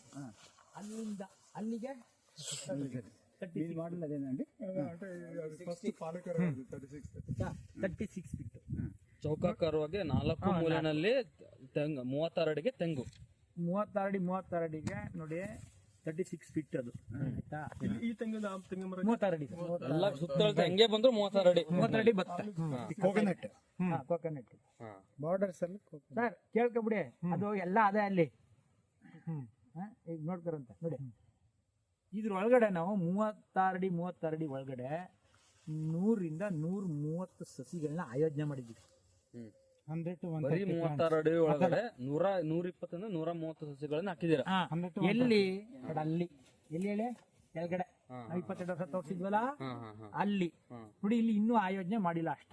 ಅಲ್ಲಿಂದ ಅಲ್ಲಿಗೆ ತರ್ಟಿ ಸಿಕ್ಸ್ ಫೀಟ್ ಚೌಕಾಕಾರವಾಗಿ ನಾಲ್ಕು ಮೂಲೆನಲ್ಲಿ ತೆಂಗು ಮೂವತ್ತಾರಡಿಗೆ ತೆಂಗು. ಮೂವತ್ತಾರಡಿ ಮೂವತ್ತಾರಡಿಗೆ ಮೂವತ್ತಾರು ಅಡಿಗೆ ನೋಡಿ ತರ್ಟಿ ಸಿಕ್ಸ್ ಫೀಟ್ ಅದು ಆಯ್ತಾ? ಈ ತೆಂಗಿನ ಆ ತೆಂಗಿನ ಮರ ಮೂವತ್ತಾರು ಅಡಿ. ಎಲ್ಲ ಸುತ್ತ ಹೆಂಗೆ ಬಂದ್ರು ಮೂವತ್ತಾರು ಅಡಿ. ಮೂವತ್ತಾರು ಅಡಿ ಬತ್ತ. ಕೋಕೋನಟ್ ಕೋಕೋನಟ್ ಬಾರ್ಡರ್ಸ್ ಅಲ್ಲಿ ಸರ್ ಕೇಳ್ಕೊಬಿಡಿ. ಅದು ಎಲ್ಲ ಅದೇ ಅಲ್ಲಿ. ಹಾ, ಈಗ ನೋಡ್ತಾರಂತ ನೋಡಿ. ಇದ್ರ ಒಳಗಡೆ ನಾವು ಮೂವತ್ತಾರು ಅಡಿ ಮೂವತ್ತಾರು ಅಡಿ ಒಳಗಡೆ ನೂರಿಂದ ನೂರ ಮೂವತ್ತು ಸಸಿಗಳನ್ನ ಆಯೋಜನೆ ಮಾಡಿದ್ದೀವಿ. ಹಂಡ್ರೆಡ್ ಟು ಬರೀ ಮೂವತ್ತಾರು ಅಡಿ ಒಳಗಡೆ ನೂರ ನೂರ ಇಪ್ಪತ್ತರಿಂದ ನೂರ ಮೂವತ್ತು ಸಸಿಗಳನ್ನ ಹಾಕಿದ್ದೀರಾ? ಎಲ್ಲಿ? ಅಲ್ಲಿ. ಎಲ್ಲಿ ಹೇಳಿ? ಕೆಳಗಡೆ. ನಾವು ಇಪ್ಪತ್ತೆರಡು ವರ್ಷ ತೋರಿಸಿದ್ವಲ್ಲ? ಅಲ್ಲಿ. ನೋಡಿ ಇಲ್ಲಿ ಇನ್ನೂ ಆಯೋಜನೆ ಮಾಡಿಲ್ಲ ಅಷ್ಟ.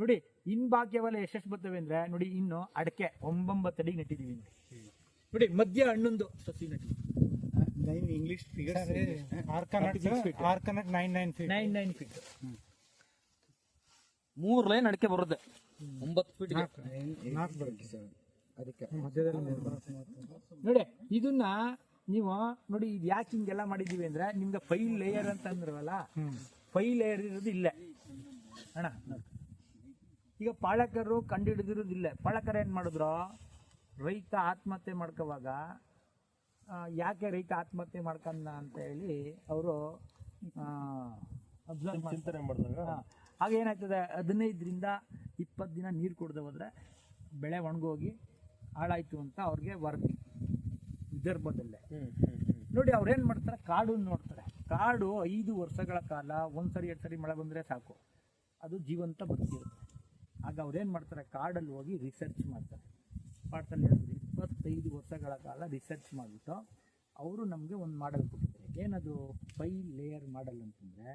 ನೋಡಿ ಇನ್ ಬಾಕಿಯವೆಲ್ಲ ಎಷ್ಟೆಷ್ಟು ಬರ್ತವೆ ಅಂದ್ರೆ ನೋಡಿ ಇನ್ನು ಅಡಕೆ ಒಂಬತ್ತು ಅಡಿ ನೆಟ್ಟಿದೀವಿ ನೋಡಿ ಮಧ್ಯ ಹಣ್ಣೊಂದು ಸಸಿ ನೆಟ್ಟಿದ್ವಿ. Nine English nine nine feet nine nine feet ಮೂರ್ ಲೈನ್ ಅಡಕೆ ಬರುತ್ತೆ. ಒಂಬತ್ತು ಫೀಟ್ ನಾಲ್ಕು ಬರುತ್ತೆ ಸರ್. ಅದಕ್ಕೆ ನೋಡಿ ಇದನ್ನ ನೀವು ನೋಡಿ ಇದು ಯಾಕೆ ಹಿಂಗೆಲ್ಲ ಮಾಡಿದೀವಿ ಅಂದ್ರೆ ನಿಮ್ಗೆ ಫೈಲ್ ಲೇಯರ್ ಅಂತ ಅಂದ್ರವಲ್ಲ ಫೈವ್ ಲೇಯರ್ ಇರೋದು ಇಲ್ಲೇ. ಅಣ್ಣ ಈಗ ಪಾಳಕರು ಕಂಡುಹಿಡಿದಿರೋದು ಇಲ್ಲೇ. ಪಾಳಕರು ಏನು ಮಾಡಿದ್ರು? ರೈತ ಆತ್ಮಹತ್ಯೆ ಮಾಡ್ಕೋವಾಗ ಯಾಕೆ ರೈತ ಆತ್ಮಹತ್ಯೆ ಮಾಡ್ಕೊಂಡ ಅಂತ ಹೇಳಿ ಅವರು ಅಬ್ಸರ್ವ್ ಮಾಡ್ತಾರೆ ಚಿಂತನೆ ಮಾಡಿದಾಗ. ಆಗ ಏನಾಗ್ತದೆ ಹದಿನೈದರಿಂದ ಇಪ್ಪತ್ತು ದಿನ ನೀರು ಕೊಡದೆ ಹೋದರೆ ಬೆಳೆ ಒಣಗೋಗಿ ಹಾಳಾಯಿತು ಅಂತ ಅವ್ರಿಗೆ ವರದಿ ವಿದರ್ಭದಲ್ಲೇ. ನೋಡಿ ಅವ್ರೇನು ಏನ್ ಮಾಡ್ತಾರೆ? ಕಾಡು ನೋಡ್ತಾರೆ. ಕಾಡು ಐದು ವರ್ಷಗಳ ಕಾಲ ಒಂದ್ಸರಿ ಎರಡು ಸರಿ ಮಳೆ ಬಂದರೆ ಸಾಕು. ಅದು ಜೀವಂತ ಬದುಕಿರುತ್ತೆ ಆಗ ಅವ್ರೇನು ಮಾಡ್ತಾರೆ? ಕಾಡಲ್ಲಿ ಹೋಗಿ ರಿಸರ್ಚ್ ಮಾಡ್ತಾರೆ. ಪಾಠದಲ್ಲಿ ಹೇಳ್ತೀವಿ ಇಪ್ಪತ್ತೈದು ವರ್ಷಗಳ ಕಾಲ ರಿಸರ್ಚ್ ಮಾಡಿಬಿಟ್ಟು ಅವರು ನಮಗೆ ಒಂದು ಮಾಡಲ್ ಕೊಟ್ಟಿದ್ದಾರೆ. ಏನದು? ಫೈ ಲೇಯರ್ ಮಾಡಲ್ ಅಂತಂದ್ರೆ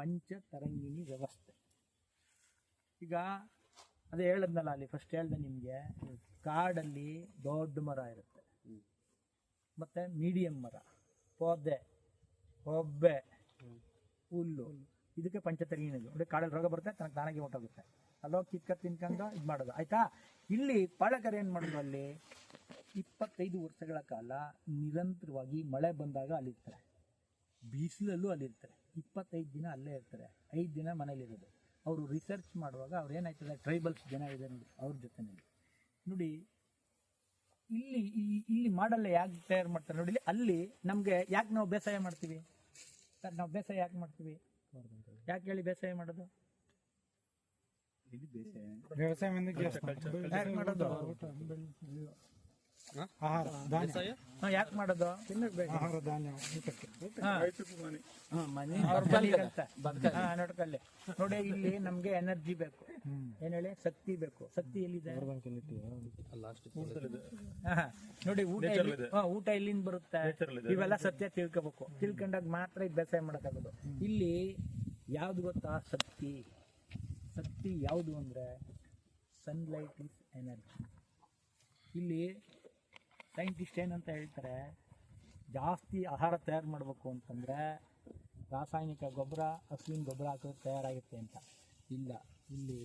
ಪಂಚ ತರಂಗಿಣಿ ವ್ಯವಸ್ಥೆ. ಈಗ ಅದೇ ಹೇಳದ್ನಲ್ಲ ಅಲ್ಲಿ ಫಸ್ಟ್ ಹೇಳ್ದೆ ನಿಮಗೆ, ಕಾಡಲ್ಲಿ ದೊಡ್ಡ ಮರ ಇರುತ್ತೆ. ಮತ್ತೆ ಮೀಡಿಯಂ ಮರ, ಪೊದೆ, ಒಬ್ಬೆ, ಹುಲ್ಲು. ಇದಕ್ಕೆ ಪಂಚತರಂಗಿಣಿ ನೋಡಿ ಕಾಡಲ್ಲಿ ರೋಗ ಬರುತ್ತೆ ತನಗೆ ತಾನಾಗಿ ಹೊಟ್ಟೋಗುತ್ತೆ ಅಲ್ಲೋಗಿ ಕಿಕ್ಕ ತಿನ್ಕೊಂಡು ಇದು ಮಾಡೋದು. ಆಯಿತಾ? ಇಲ್ಲಿ ಪಾಳಕರು ಏನು ಮಾಡೋದು ಅಲ್ಲಿ? ಇಪ್ಪತ್ತೈದು ವರ್ಷಗಳ ಕಾಲ ನಿರಂತರವಾಗಿ ಮಳೆ ಬಂದಾಗ ಅಲ್ಲಿರ್ತಾರೆ. ಬಿಸಿಲಲ್ಲೂ ಅಲ್ಲಿರ್ತಾರೆ ಇಪ್ಪತ್ತೈದು ದಿನ ಅಲ್ಲೇ ಇರ್ತಾರೆ. ಐದು ದಿನ ಮನೇಲಿರೋದು ಅವರು ರಿಸರ್ಚ್ ಮಾಡುವಾಗ ಅವ್ರು ಏನಾಯ್ತದೆ? ಟ್ರೈಬಲ್ಸ್ ಜನ ಇದೆ ನೋಡಿ ಅವ್ರ ಜೊತೆನಲ್ಲಿ. ನೋಡಿ ಇಲ್ಲಿ ಈ- ಇಲ್ಲಿ ಮಾಡಲ್ಲ ಯಾಕೆ ತಯಾರು ಮಾಡ್ತಾರೆ ನೋಡಿ ಇಲ್ಲಿ ಅಲ್ಲಿ ನಮಗೆ ಯಾಕೆ ನಾವು ಬೇಸಾಯ ಮಾಡ್ತೀವಿ? ಸರ್ ನಾವು ಬೇಸಾಯ ಯಾಕೆ ಮಾಡ್ತೀವಿ? ಯಾಕೆ ಹೇಳಿ ಬೇಸಾಯ ಮಾಡೋದು? ವ್ಯವಸಾಯ ಯಾಕೆ ಮಾಡೋದು? ಆಹಾರ ಧಾನ್ಯ. ಯಾಕೆ ಮಾಡೋದು? ಆಹಾರ ಧಾನ್ಯ ಊಟಕ್ಕೆ. ನೋಡ್ಕೊಳ್ಳಿ. ನೋಡಿ ಇಲ್ಲಿ ನಮ್ಗೆ ಎನರ್ಜಿ ಬೇಕು. ಏನ್ ಹೇಳಿ? ಶಕ್ತಿ ಬೇಕು. ಶಕ್ತಿ ಎಲ್ಲಿದೆ? ನೋಡಿ ಊಟ ಹಾ, ಊಟ ಎಲ್ಲಿಂದ ಬರುತ್ತೆ? ಇವೆಲ್ಲ ಸತ್ಯ ತಿಳ್ಕೊಬೇಕು. ತಿಳ್ಕೊಂಡಾಗ ಮಾತ್ರ ಈ ಬೇಸಾಯ ಮಾಡಕ್ಕಾಗೋದು. ಇಲ್ಲಿ ಯಾವ್ದು ಗೊತ್ತಾ? ಶಕ್ತಿ. ಶಕ್ತಿ ಯಾವುದು ಅಂದ್ರೆ ಸನ್ಲೈಟ್ ಇಸ್ ಎನರ್ಜಿ ಇಲ್ಲಿ ಸೈಂಟಿಸ್ಟ್ ಏನಂತ ಹೇಳ್ತಾರೆ, ಜಾಸ್ತಿ ಆಹಾರ ತಯಾರು ಮಾಡಬೇಕು ಅಂತಂದರೆ ರಾಸಾಯನಿಕ ಗೊಬ್ಬರ ಹಸುವಿನ ಗೊಬ್ಬರ ಹಾಕಿದ್ರೆ ತಯಾರಾಗುತ್ತೆ ಅಂತ. ಇಲ್ಲ, ಇಲ್ಲಿ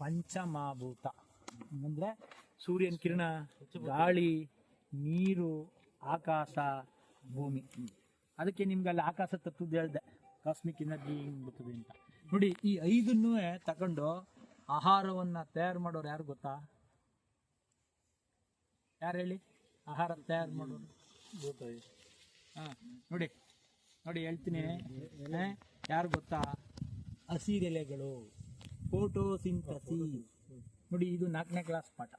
ಪಂಚಮಾಭೂತ. ಅಂದರೆ ಸೂರ್ಯನ ಕಿರಣ, ಗಾಳಿ, ನೀರು, ಆಕಾಶ, ಭೂಮಿ. ಅದಕ್ಕೆ ನಿಮ್ಗೆ ಅಲ್ಲಿ ಆಕಾಶ ತತ್ವದ್ದು ಹೇಳ್ದೆ. ಕಾಸ್ಮಿಕ್ ಎನರ್ಜಿ ಬರ್ತದೆ ಅಂತ. ನೋಡಿ, ಈ ಐದನ್ನು ತಗೊಂಡು ಆಹಾರವನ್ನು ತಯಾರು ಮಾಡೋರು ಯಾರು ಗೊತ್ತಾ? ಯಾರು ಹೇಳಿ? ಆಹಾರ ತಯಾರು ಮಾಡೋರು ಹಾಂ, ನೋಡಿ ನೋಡಿ ಹೇಳ್ತೀನಿ. ಯಾರು ಗೊತ್ತಾ? ಹಸಿರೆಲೆಗಳು ಫೋಟೋ ಫೋಟೋಸಿಂಥಸಿ ನೋಡಿ, ಇದು ನಾಲ್ಕನೇ ಕ್ಲಾಸ್ ಪಾಠ.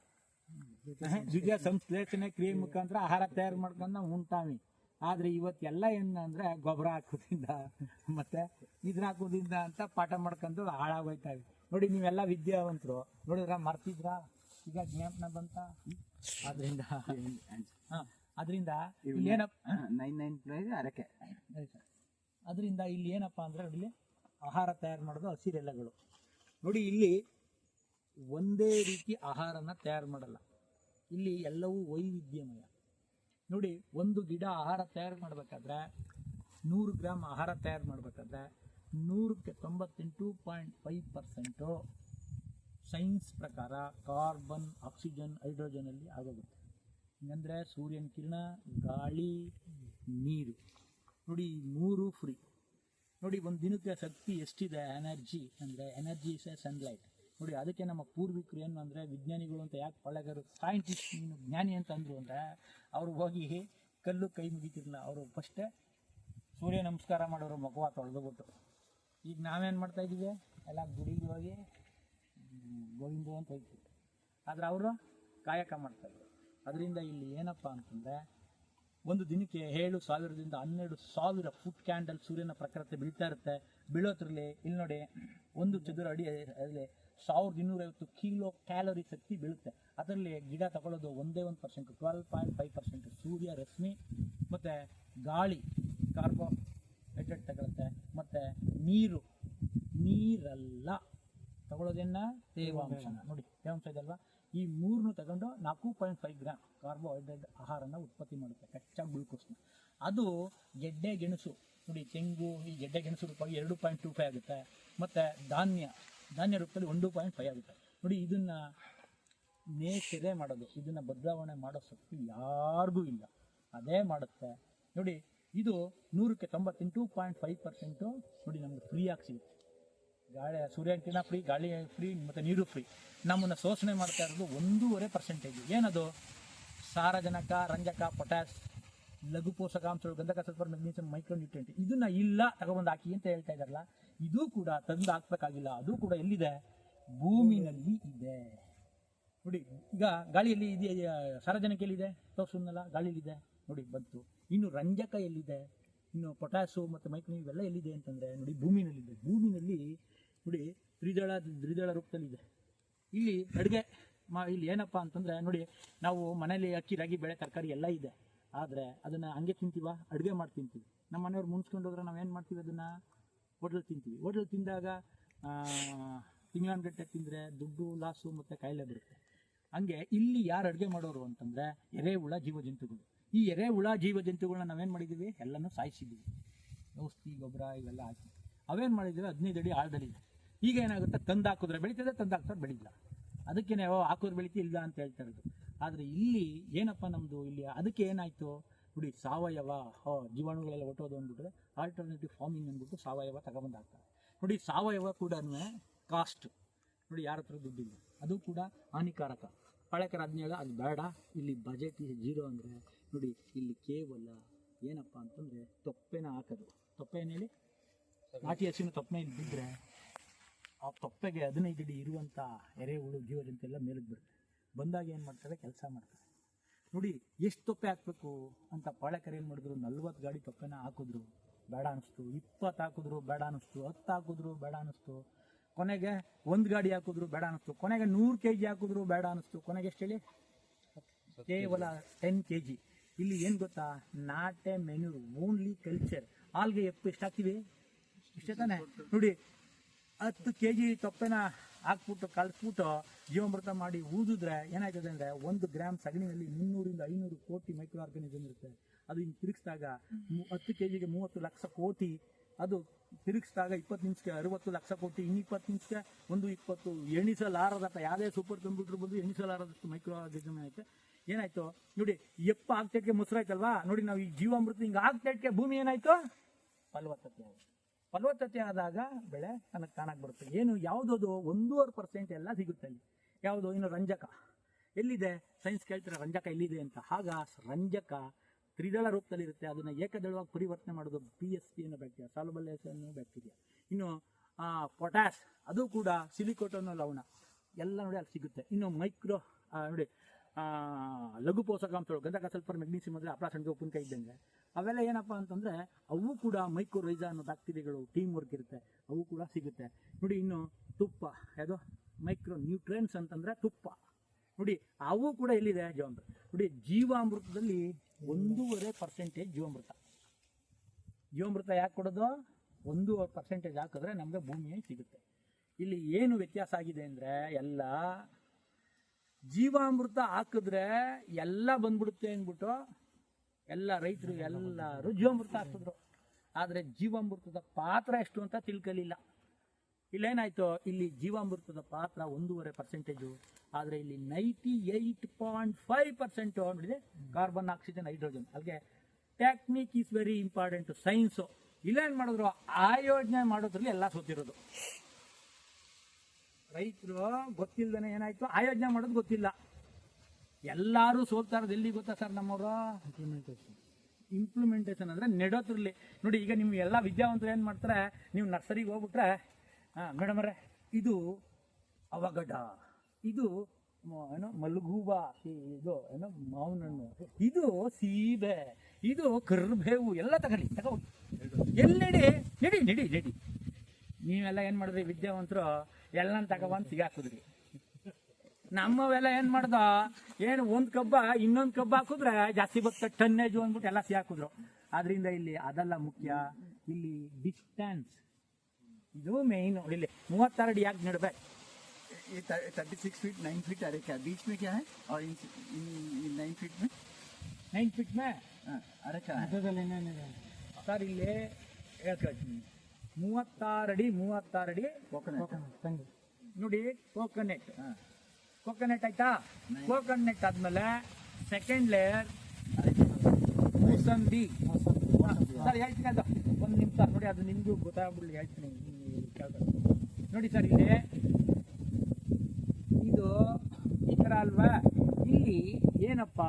ದ್ವಿತೀಯ ಸಂಶ್ಲೇಷಣೆ ಕ್ರಿಯೆ ಮುಖಾಂತರ ಆಹಾರ ತಯಾರು ಮಾಡ್ಕೊಂಡು ನಾವು ಉಂಟಾವಿ. ಆದ್ರೆ ಇವತ್ತೆಲ್ಲ ಏನು ಅಂದ್ರೆ ಗೊಬ್ಬರ ಹಾಕೋದ್ರಿಂದ ಮತ್ತೆ ಇದ್ರ ಹಾಕೋದ್ರಿಂದ ಅಂತ ಪಾಠ ಮಾಡ್ಕೊಂಡು ಹಾಳಾಗೋಯ್ತಾವೆ. ನೋಡಿ, ನೀವೆಲ್ಲ ವಿದ್ಯಾವಂತರು, ನೋಡಿದ್ರ ಮರ್ತಿದ್ರಾ? ಈಗ ಜ್ಞಾಪನ ಬಂತ? ಆದ್ರಿಂದ ಅದರಿಂದ ಇಲ್ಲಿ ಏನಪ್ಪ ನೈನ್ ನೈನ್ ಪ್ರೈಸ್ ಅರಕೆ. ಅದರಿಂದ ಇಲ್ಲಿ ಏನಪ್ಪ ಅಂದರೆ ಇಲ್ಲಿ ಆಹಾರ ತಯಾರು ಮಾಡೋದು ಹಸಿರೆಲೆಗಳು ನೋಡಿ ಇಲ್ಲಿ ಒಂದೇ ರೀತಿ ಆಹಾರನ ತಯಾರು ಮಾಡಲ್ಲ. ಇಲ್ಲಿ ಎಲ್ಲವೂ ವೈವಿಧ್ಯಮಯ. ನೋಡಿ ಒಂದು ಗಿಡ ಆಹಾರ ತಯಾರು ಮಾಡಬೇಕಾದ್ರೆ ನೂರು ಗ್ರಾಮ್ ಆಹಾರ ತಯಾರು ಮಾಡಬೇಕಾದ್ರೆ ನೂರಕ್ಕೆ ತೊಂಬತ್ತೆಂಟು ಪಾಯಿಂಟ್ ಫೈವ್ ಪರ್ಸೆಂಟು ಸೈನ್ಸ್ ಪ್ರಕಾರ ಕಾರ್ಬನ್, ಆಕ್ಸಿಜನ್, ಹೈಡ್ರೋಜನಲ್ಲಿ ಆಗೋಗುತ್ತೆ. ಹಂಗಂದ್ರೆ ಸೂರ್ಯನ ಕಿರಣ, ಗಾಳಿ, ನೀರು. ನೋಡಿ, ಮೂರು ಫ್ರೀ ನೋಡಿ, ಒಂದು ದಿನಕ್ಕೆ ಶಕ್ತಿ ಎಷ್ಟಿದೆ? ಎನರ್ಜಿ ಅಂದರೆ ಎನರ್ಜಿ ಇಸ್ ಎ ಸನ್ಲೈಟ್ ನೋಡಿ, ಅದಕ್ಕೆ ನಮ್ಮ ಪೂರ್ವಿಕರು ಏನು ಅಂದರೆ ವಿಜ್ಞಾನಿಗಳು ಅಂತ ಯಾಕೆ ಪಳೆಗರು ಸೈಂಟಿಸ್ಟ್ ನೀನು ಜ್ಞಾನಿ ಅಂತ ಅಂದರು ಅಂದರೆ ಅವ್ರು ಹೋಗಿ ಕಲ್ಲು ಕೈ ಮುಗಿತಿರಲಿಲ್ಲ. ಅವರು ಫಸ್ಟೇ ಸೂರ್ಯ ನಮಸ್ಕಾರ ಮಾಡೋರು ಮಗುವ ತೊಳೆದುಬಿಟ್ಟು ಈಗ ನಾವೇನು ಮಾಡ್ತಾ ಇದ್ದೀವಿ ಎಲ್ಲ ಗುಡಿಗೆ ಹೋಗಿ ಗೋವಿಂದ ಅಂತ ಹೇಳ್ತಿದ್ರು ಆದರೆ ಅವರು ಕಾಯಕ ಮಾಡ್ತಾರೆ. ಅದರಿಂದ ಇಲ್ಲಿ ಏನಪ್ಪ ಅಂತಂದರೆ ಒಂದು ದಿನಕ್ಕೆ ಏಳು ಸಾವಿರದಿಂದ ಹನ್ನೆರಡು ಸಾವಿರ ಫುಟ್ ಕ್ಯಾಂಡಲ್ ಸೂರ್ಯನ ಪ್ರಖರತೆ ಬೀಳ್ತಾ ಇರುತ್ತೆ. ಬೀಳೋದ್ರಲ್ಲಿ ಇಲ್ಲಿ ನೋಡಿ ಒಂದು ಚದುರ ಅಡಿ ಅಲ್ಲಿ ಸಾವಿರದ ಇನ್ನೂರೈವತ್ತು ಕಿಲೋ ಕ್ಯಾಲೋರಿ ಶಕ್ತಿ ಬೀಳುತ್ತೆ. ಅದರಲ್ಲಿ ಗಿಡ ತಗೊಳ್ಳೋದು ಒಂದೇ ಒಂದು percent twelve point five percent ಸೂರ್ಯ ರಶ್ಮಿ, ಮತ್ತು ಗಾಳಿ ಕಾರ್ಬೋಹೈಡ್ರೇಟ್ ತಗೊಳುತ್ತೆ. ಮತ್ತು ನೀರು, ನೀರಲ್ಲ. ತಗೊಳ್ಳೋದನ್ನ ತೇವಾಂಶ ನೋಡಿ, ತೇವಾಂಶ ಇದೆಲ್ವಾ? ಈ ಮೂರನ್ನು ತಗೊಂಡು ನಾಲ್ಕು ಪಾಯಿಂಟ್ ಫೈವ್ ಗ್ರಾಮ್ ಕಾರ್ಬೋಹೈಡ್ರೇಟ್ ಆಹಾರನ ಉತ್ಪತ್ತಿ ಮಾಡುತ್ತೆ ಕಚ್ಚಾ ಗ್ಲೂಕೋಸ್ನ. ಅದು ಗೆಡ್ಡೆ ಗೆಣಸು. ನೋಡಿ, ತೆಂಗು, ಈ ಗೆಡ್ಡೆ ಗೆಣಸು ರೂಪಾಯಿ ಎರಡು ಪಾಯಿಂಟ್ ಟು ಫೈವ್ ಆಗುತ್ತೆ. ಮತ್ತು ಧಾನ್ಯ ಧಾನ್ಯ ರೂಪದಲ್ಲಿ ಒಂದು ಪಾಯಿಂಟ್ ಫೈವ್ ಆಗುತ್ತೆ. ನೋಡಿ, ಇದನ್ನ ನೇಚರೇ ಮಾಡೋದು, ಇದನ್ನ ಬದಲಾವಣೆ ಮಾಡೋ ಶಕ್ತಿ ಯಾರಿಗೂ ಇಲ್ಲ. ಅದೇ ಮಾಡುತ್ತೆ. ನೋಡಿ, ಇದು ನೂರಕ್ಕೆ ತೊಂಬತ್ತೆಂಟು ಪಾಯಿಂಟ್ ಫೈವ್ ಪರ್ಸೆಂಟು, ನೋಡಿ, ನಮ್ಗೆ ಫ್ರೀಯಾಗಿ ಸಿಗುತ್ತೆ. ಗಾಳಿ ಕಿರಣ ಫ್ರೀ ಗಾಳಿ ಫ್ರೀ ಮತ್ತು ನೀರು ಫ್ರೀ ನಮ್ಮನ್ನು ಶೋಷಣೆ ಮಾಡ್ತಾ ಇರೋದು ಒಂದೂವರೆ ಪರ್ಸೆಂಟೇಜ್ ಏನದು? ಸಾರಜನಕ, ರಂಜಕ ಪೊಟ್ಯಾಸ್ ಲಘು ಪೋಷಕಾಂಶಗಳು ಗಂಧಕ ಸಲ್ಫರ್ ಮೈಕ್ರೋ ನ್ಯೂಟ್ರಿಯೆಂಟ್ ಇದನ್ನ ಇಲ್ಲ ತಗೊಬಂದು ಹಾಕಿ ಅಂತ ಹೇಳ್ತಾ ಇದಾರಲ್ಲ ಇದು ಕೂಡ ತಂದು ಹಾಕ್ಬೇಕಾಗಿಲ್ಲ. ಅದು ಕೂಡ ಎಲ್ಲಿದೆ? ಭೂಮಿನಲ್ಲಿ ಇದೆ. ನೋಡಿ, ಈಗ ಗಾಳಿಯಲ್ಲಿ ಇದೆ ಸಾರಜನಕ ಎಲ್ಲಿದೆ? ತೋರಿಸೋದ್ನಲ್ಲ ಗಾಳಿಯಲ್ಲಿದೆ. ನೋಡಿ, ಬಂತು. ಇನ್ನು ರಂಜಕ ಎಲ್ಲಿದೆ? ಇನ್ನು ಪೊಟ್ಯಾಸು ಮತ್ತು ಮೈಕ್ರೋ ಇವೆಲ್ಲ ಎಲ್ಲಿದೆ ಅಂತಂದರೆ, ನೋಡಿ, ಭೂಮಿನಲ್ಲಿದೆ. ಭೂಮಿನಲ್ಲಿ ನೋಡಿ ದ್ವಿದಳ ದ್ವಿದಳ ರೂಪದಲ್ಲಿದೆ. ಇಲ್ಲಿ ಅಡುಗೆ ಮಾ, ಇಲ್ಲಿ ಏನಪ್ಪ ಅಂತಂದರೆ, ನೋಡಿ, ನಾವು ಮನೇಲಿ ಅಕ್ಕಿ, ರಾಗಿ, ಬೆಳೆ, ತರಕಾರಿ ಎಲ್ಲ ಇದೆ. ಆದರೆ ಅದನ್ನು ಹಂಗೆ ತಿಂತೀವ? ಅಡುಗೆ ಮಾಡಿ ತಿಂತೀವಿ. ನಮ್ಮ ಮನೆಯವ್ರು ಮುಂಚ್ಕೊಂಡು ಹೋದ್ರೆ ನಾವು ಏನು ಮಾಡ್ತೀವಿ ಅದನ್ನು? ಹೋಟ್ಲಲ್ಲಿ ತಿಂತೀವಿ. ಹೋಟ್ಲಲ್ಲಿ ತಿಂದಾಗ ತಿಂಗಳಾನ್ಗಟ್ಟೆ ತಿಂದರೆ ದುಡ್ಡು, ಲಾಸು ಮತ್ತು ಕಾಯಿಲೆ ಬರುತ್ತೆ. ಹಂಗೆ ಇಲ್ಲಿ ಯಾರು ಅಡುಗೆ ಮಾಡೋರು ಅಂತಂದ್ರೆ ಎರೆಹುಳ ಜೀವಜಂತುಗಳು. ಈ ಎರೆಹುಳ ಜೀವಜಂತುಗಳನ್ನ ನಾವೇನು ಮಾಡಿದ್ದೀವಿ ಎಲ್ಲನೂ ಸಾಯಿಸಿದ್ದೀವಿ ಔಷಧಿ, ಗೊಬ್ಬರ ಇವೆಲ್ಲ ಹಾಕಿ. ಅವೇನು ಮಾಡಿದ್ದೀವಿ ಹದಿನೈದು ಅಡಿ ಆಳದಲ್ಲಿದೆ. ಈಗ ಏನಾಗುತ್ತೆ? ತಂದು ಹಾಕಿದ್ರೆ ಬೆಳೀತದೆ, ತಂದು ಹಾಕ್ತಾರೆ ಬೆಳೀಲ್ಲ. ಅದಕ್ಕೆ ನಾವು ಹಾಕೋರು ಬೆಳಿತಿ ಇಲ್ಲ ಅಂತ ಹೇಳ್ತಾ ಇರೋದು. ಆದರೆ ಇಲ್ಲಿ ಏನಪ್ಪ ನಮ್ಮದು ಇಲ್ಲಿ ಅದಕ್ಕೆ ಏನಾಯಿತು? ನೋಡಿ, ಸಾವಯವ, ಹೋ, ಜೀವಾಣುಗಳೆಲ್ಲ ಒಟ್ಟೋದು ಅಂದ್ಬಿಟ್ರೆ ಆಲ್ಟರ್ನೇಟಿವ್ ಫಾರ್ಮಿಂಗ್ ಅಂದ್ಬಿಟ್ಟು ಸಾವಯವ ತಗೊಬಂದು ಹಾಕ್ತಾರೆ. ನೋಡಿ, ಸಾವಯವ ಕೂಡ ಕಾಸ್ಟ್ ನೋಡಿ, ಯಾರ ಹತ್ರ ದುಡ್ಡಿಲ್ಲ. ಅದು ಕೂಡ ಹಾನಿಕಾರಕ. ಪಳಕರ ಹದಿನೇಳು ಅದು ಬೇಡ. ಇಲ್ಲಿ ಬಜೆಟ್ ಜೀರೋ ಅಂದರೆ, ನೋಡಿ, ಇಲ್ಲಿ ಕೇವಲ ಏನಪ್ಪ ಅಂತಂದರೆ, ತೊಪ್ಪೆನ ಹಾಕೋದು. ತೊಪ್ಪೆ ಏನು ಹೇಳಿ? ನಾಟಿ ಹಸಿನ ತೊಪ್ಪೆ ಇಲ್ಲಿ ಬಿದ್ದರೆ ಆ ತೊಪ್ಪೆಗೆ ಹದಿನೈದು ಅಡಿ ಇರುವಂಥ ಎರೆಹುಳು ಜೀವಜಂತೆಲ್ಲ ಮೇಲಕ್ಕೆ ಬರುತ್ತೆ. ಬಂದಾಗ ಏನು ಮಾಡ್ತಾರೆ? ಕೆಲಸ ಮಾಡ್ತಾರೆ. ನೋಡಿ, ಎಷ್ಟು ತೊಪ್ಪೆ ಹಾಕಬೇಕು ಅಂತ ಪಾಳೆಕರು ಏನು ಮಾಡಿದ್ರು? ನಲ್ವತ್ತು ಗಾಡಿ ತೊಪ್ಪೆನ ಹಾಕಿದ್ರು. ಬೇಡ ಅನ್ನಿಸ್ತು ಇಪ್ಪತ್ತು ಹಾಕಿದ್ರು, ಬೇಡ ಅನ್ನಿಸ್ತು ಹತ್ತು ಹಾಕಿದ್ರು, ಬೇಡ ಅನಿಸ್ತು. ಕೊನೆಗೆ ಒಂದು ಗಾಡಿ ಹಾಕಿದ್ರು, ಬೇಡ ಅನ್ನಿಸ್ತು ಕೊನೆಗೆ ನೂರು ಕೆ ಜಿ ಹಾಕಿದ್ರು, ಬೇಡ ಅನ್ನಿಸ್ತು ಕೊನೆಗೆ ಎಷ್ಟು ಹೇಳಿ? ಕೇವಲ ಟೆನ್ ಕೆ ಜಿ ಇಲ್ಲಿ ಏನು ಗೊತ್ತಾ? Not a manure only culture algae F ಎಷ್ಟು ಹಾಕ್ತೀವಿ? ಇಷ್ಟೇ ತಾನೆ? ನೋಡಿ ಹತ್ತು ಕೆ ಜಿ ತೊಪ್ಪೆನ ಹಾಕ್ಬಿಟ್ಟು ಕಳಿಸ್ಬಿಟ್ಟು ಜೀವಾಮೃತ ಮಾಡಿ ಊದಿದ್ರೆ ಏನಾಗ್ತದೆ ಅಂದರೆ ಒಂದು ಗ್ರಾಮ್ ಸಗಣಿಯಲ್ಲಿ ಮುನ್ನೂರಿಂದ ಐನೂರು ಕೋಟಿ ಮೈಕ್ರೋ ಆರ್ಗನಿಸಮ್ ಇರುತ್ತೆ. ಅದು ಹಿಂಗೆ ತಿರುಗಿಸಿದಾಗ ಹತ್ತು ಕೆ ಜಿಗೆ ಮೂವತ್ತು ಲಕ್ಷ ಕೋಟಿ, ಅದು ತಿರುಗಿಸಿದಾಗ ಇಪ್ಪತ್ತು ನಿಮಿಷಕ್ಕೆ ಅರವತ್ತು ಲಕ್ಷ ಕೋಟಿ, ಇನ್ನು ಇಪ್ಪತ್ತು ನಿಮಿಷಕ್ಕೆ ಒಂದು ಇಪ್ಪತ್ತು ಎಣಿಸಲಾರದಷ್ಟು ಯಾವುದೇ ಸೂಪರ್ ಕಂಪ್ಯೂಟರ್ ಬಂದು ಎಣಿಸಲಾರದಷ್ಟು ಮೈಕ್ರೋ ಆರ್ಗನಿಸಮ್ ಐತೆ ಏನಾಯ್ತು? ನೋಡಿ, ಎಪ್ಪ ಆಗ್ತಕ್ಕೆ ಮೊಸರಾಯ್ತಲ್ವಾ? ನೋಡಿ, ನಾವು ಈ ಜೀವಾಮೃತ ಹಿಂಗೆ ಆಗ್ತಕ್ಕೆ ಭೂಮಿ ಏನಾಯ್ತು? ಫಲವತ್ತತೆ ಆಯ್ತು. ಫಲವತ್ತತೆ ಆದಾಗ ಬೆಳೆ ತನಗೆ ಕಾಣಕ್ಕೆ ಬರುತ್ತೆ ಏನು, ಯಾವುದದು ಒಂದೂವರೆ ಪರ್ಸೆಂಟ್ ಎಲ್ಲ ಸಿಗುತ್ತೆ ಅಲ್ಲಿ. ಯಾವುದು? ಇನ್ನು ರಂಜಕ. ಎಲ್ಲಿದೆ? ಸೈನ್ಸ್ ಕೇಳ್ತಾರೆ ರಂಜಕ ಎಲ್ಲಿದೆ ಅಂತ. ಆಗ ರಂಜಕ ತ್ರಿದಳ ರೂಪದಲ್ಲಿರುತ್ತೆ. ಅದನ್ನು ಏಕದಳವಾಗಿ ಪರಿವರ್ತನೆ ಮಾಡೋದು ಬಿ ಎಸ್ ಪಿ ಅನ್ನೋ ಬ್ಯಾಕ್ಟೀರಿಯಾ ಸಾಲಬಲ್ ಅನ್ನೋ ಬ್ಯಾಕ್ಟೀರಿಯಾ ಇನ್ನು ಪೊಟ್ಯಾಸ್ ಅದು ಕೂಡ ಸಿಲಿಕೋಟ್ ಲವಣ. ಎಲ್ಲ ನೋಡಿ ಅಲ್ಲಿ ಸಿಗುತ್ತೆ. ಇನ್ನು ಮೈಕ್ರೋ ನೋಡಿ ಲಘು ಪೋಷಕಾಂಶಗಳು ಗಂಧಕ, ಸಲ್ಫರ್, ಮೆಗ್ನೀಸಿಯಂ ಅಂದರೆ ಸಣ್ಣ ಉಪ್ಪಿನಕಾಯಿ ಇದ್ದಂಗೆ. ಅವೆಲ್ಲ ಏನಪ್ಪ ಅಂತಂದರೆ, ಅವು ಕೂಡ ಮೈಕ್ರೋರೈಜಾ ಅನ್ನೋ ಬ್ಯಾಕ್ಟೀರಿಯಾಗಳು ಟೀಮ್ ವರ್ಕ್ ಇರುತ್ತೆ. ಅವು ಕೂಡ ಸಿಗುತ್ತೆ. ನೋಡಿ, ಇನ್ನು ತುಪ್ಪ, ಯಾವುದು? ಮೈಕ್ರೋ ನ್ಯೂಟ್ರಿಯನ್ಸ್ ಅಂತಂದರೆ ತುಪ್ಪ. ನೋಡಿ, ಅವು ಕೂಡ ಎಲ್ಲಿದೆ? ಜೀವಾಮೃತ. ನೋಡಿ, ಜೀವಾಮೃತದಲ್ಲಿ ಒಂದೂವರೆ ಪರ್ಸೆಂಟೇಜ್ ಜೀವಾಮೃತ. ಜೀವಾಮೃತ ಯಾಕೆ ಕೊಡೋದು? ಒಂದೂವರೆ ಪರ್ಸೆಂಟೇಜ್ ಹಾಕಿದ್ರೆ ನಮಗೆ ಭೂಮಿಯೇ ಸಿಗುತ್ತೆ. ಇಲ್ಲಿ ಏನು ವ್ಯತ್ಯಾಸ ಆಗಿದೆ ಅಂದರೆ, ಎಲ್ಲ ಜೀವಾಮೃತ ಹಾಕಿದ್ರೆ ಎಲ್ಲ ಬಂದ್ಬಿಡುತ್ತೆ ಅಂದ್ಬಿಟ್ಟು ಎಲ್ಲ ರೈತರು ಎಲ್ಲರೂ ಜೀವಾಮೃತ ಹಾಕಿದ್ರು ಆದರೆ ಜೀವಾಮೃತದ ಪಾತ್ರ ಎಷ್ಟು ಅಂತ ತಿಳ್ಕಲಿಲ್ಲ. ಇಲ್ಲೇನಾಯ್ತು? ಇಲ್ಲಿ ಜೀವಾಮೃತದ ಪಾತ್ರ ಒಂದೂವರೆ ಪರ್ಸೆಂಟೇಜು ಆದರೆ ಇಲ್ಲಿ ninety eight point five percent ಅಂದ್ಬಿಟ್ಟಿದೆ carbon oxygen hydrogen ಅಲ್ಲಿಗೆ technique is very important science ಇಲ್ಲೇನು ಮಾಡಿದ್ರು? ಆಯೋಜನೆ ಮಾಡೋದ್ರಲ್ಲಿ ಎಲ್ಲ ಸೋತಿರೋದು. ರೈತರು ಗೊತ್ತಿಲ್ಲದೇ ಏನಾಯ್ತು? ಆಯೋಜನೆ ಮಾಡೋದು ಗೊತ್ತಿಲ್ಲ. ಎಲ್ಲರೂ ಸೋಲ್ತಾ ಇರೋದು ಎಲ್ಲಿ ಗೊತ್ತಾ ಸರ್ ನಮ್ಮವರು? ಇಂಪ್ಲಿಮೆಂಟೇಷನ್ ಇಂಪ್ಲಿಮೆಂಟೇಷನ್ ಅಂದರೆ ನೆಡೋದ್ರಲ್ಲಿ. ನೋಡಿ, ಈಗ ನಿಮ್ಗೆ ಎಲ್ಲ ವಿದ್ಯಾವಂತರು ಏನು ಮಾಡ್ತಾರೆ? ನೀವು ನರ್ಸರಿಗೆ ಹೋಗ್ಬಿಟ್ರೆ, ಹಾಂ ಮೇಡಮರೇ ಇದು ಅವಗಡ ಇದು ಏನೋ ಮಲ್ಗೂಬ ಇದು, ಏನೋ ಮಾವಿನ ಹಣ್ಣು ಇದು ಸೀಬೆ. ಇದು ಕರ್ಬೇವು. ಎಲ್ಲ ತಗೊಳ್ಳಿ ತಗೋ ಎಲ್ಲಿ ನಡಿ ನಡಿ ನಡಿ ನಡಿ. ನೀವೆಲ್ಲ ಏನು ಮಾಡಿದ್ರಿ ವಿದ್ಯಾವಂತರು? ಎಲ್ಲನ ತಗೊಬಂದು ಸಿಗಾಕಿದ್ರಿ ನಮ್ಮವೆಲ್ಲ ಏನು ಮಾಡ್ದ ಏನು ಒಂದು ಕಬ್ಬ ಇನ್ನೊಂದು ಕಬ್ಬ ಹಾಕಿದ್ರೆ ಜಾಸ್ತಿ ಬರ್ತದೆ ಟನ್ನೇಜು ಅಂದ್ಬಿಟ್ಟು ಎಲ್ಲ ಸಿಗಾಕಿದ್ರು ಆದ್ರಿಂದ ಇಲ್ಲಿ ಅದೆಲ್ಲ ಮುಖ್ಯ ಇಲ್ಲಿ ಡಿಸ್ಟೆನ್ಸ್ ಇದು ಮೇಯ್ನು ಇಲ್ಲಿ ಮೂವತ್ತಾರು ಅಡಿ ಯಾಕೆ ನೆಡ್ಬೇಕು ये thirty six feet nine feet अरे क्या बीच में क्या है और इन इन नाइन फीट में ನೈನ್ ಫೀಟ್ ಮೇ हाँ, अरे क्या है ಸರ್ ಇಲ್ಲಿ ಹೇಳ್ಕೊಳ್ತೀನಿ ಮೂವತ್ತಾರಡಿ ಮೂವತ್ತಾರಡಿ ಕೋಕನೆಟ್ ನೋಡಿ ಕೋಕೋನೆಟ್ ಕೋಕೋನೆಟ್ ಆಯ್ತಾ? ಕೋಕೋನೆಟ್ ಆದ್ಮೇಲೆ ಸೆಕೆಂಡ್ ಲೇಯರ್ ಮೂಸಂಬಿ. ಸರ್ ಹೇಳ್ತೀನಿ ಅದು. ಒಂದು ನಿಮಿಷ. ನೋಡಿ ಅದು ನಿಮ್ದು ಗೊತ್ತಾಗ್ಬಿಡ್ಲಿ. ಹೇಳ್ತೀನಿ. ನೋಡಿ ಸರ್ ಇಲ್ಲಿ ಇದು ಈ ಥರ ಅಲ್ವಾ? ಇಲ್ಲಿ ಏನಪ್ಪ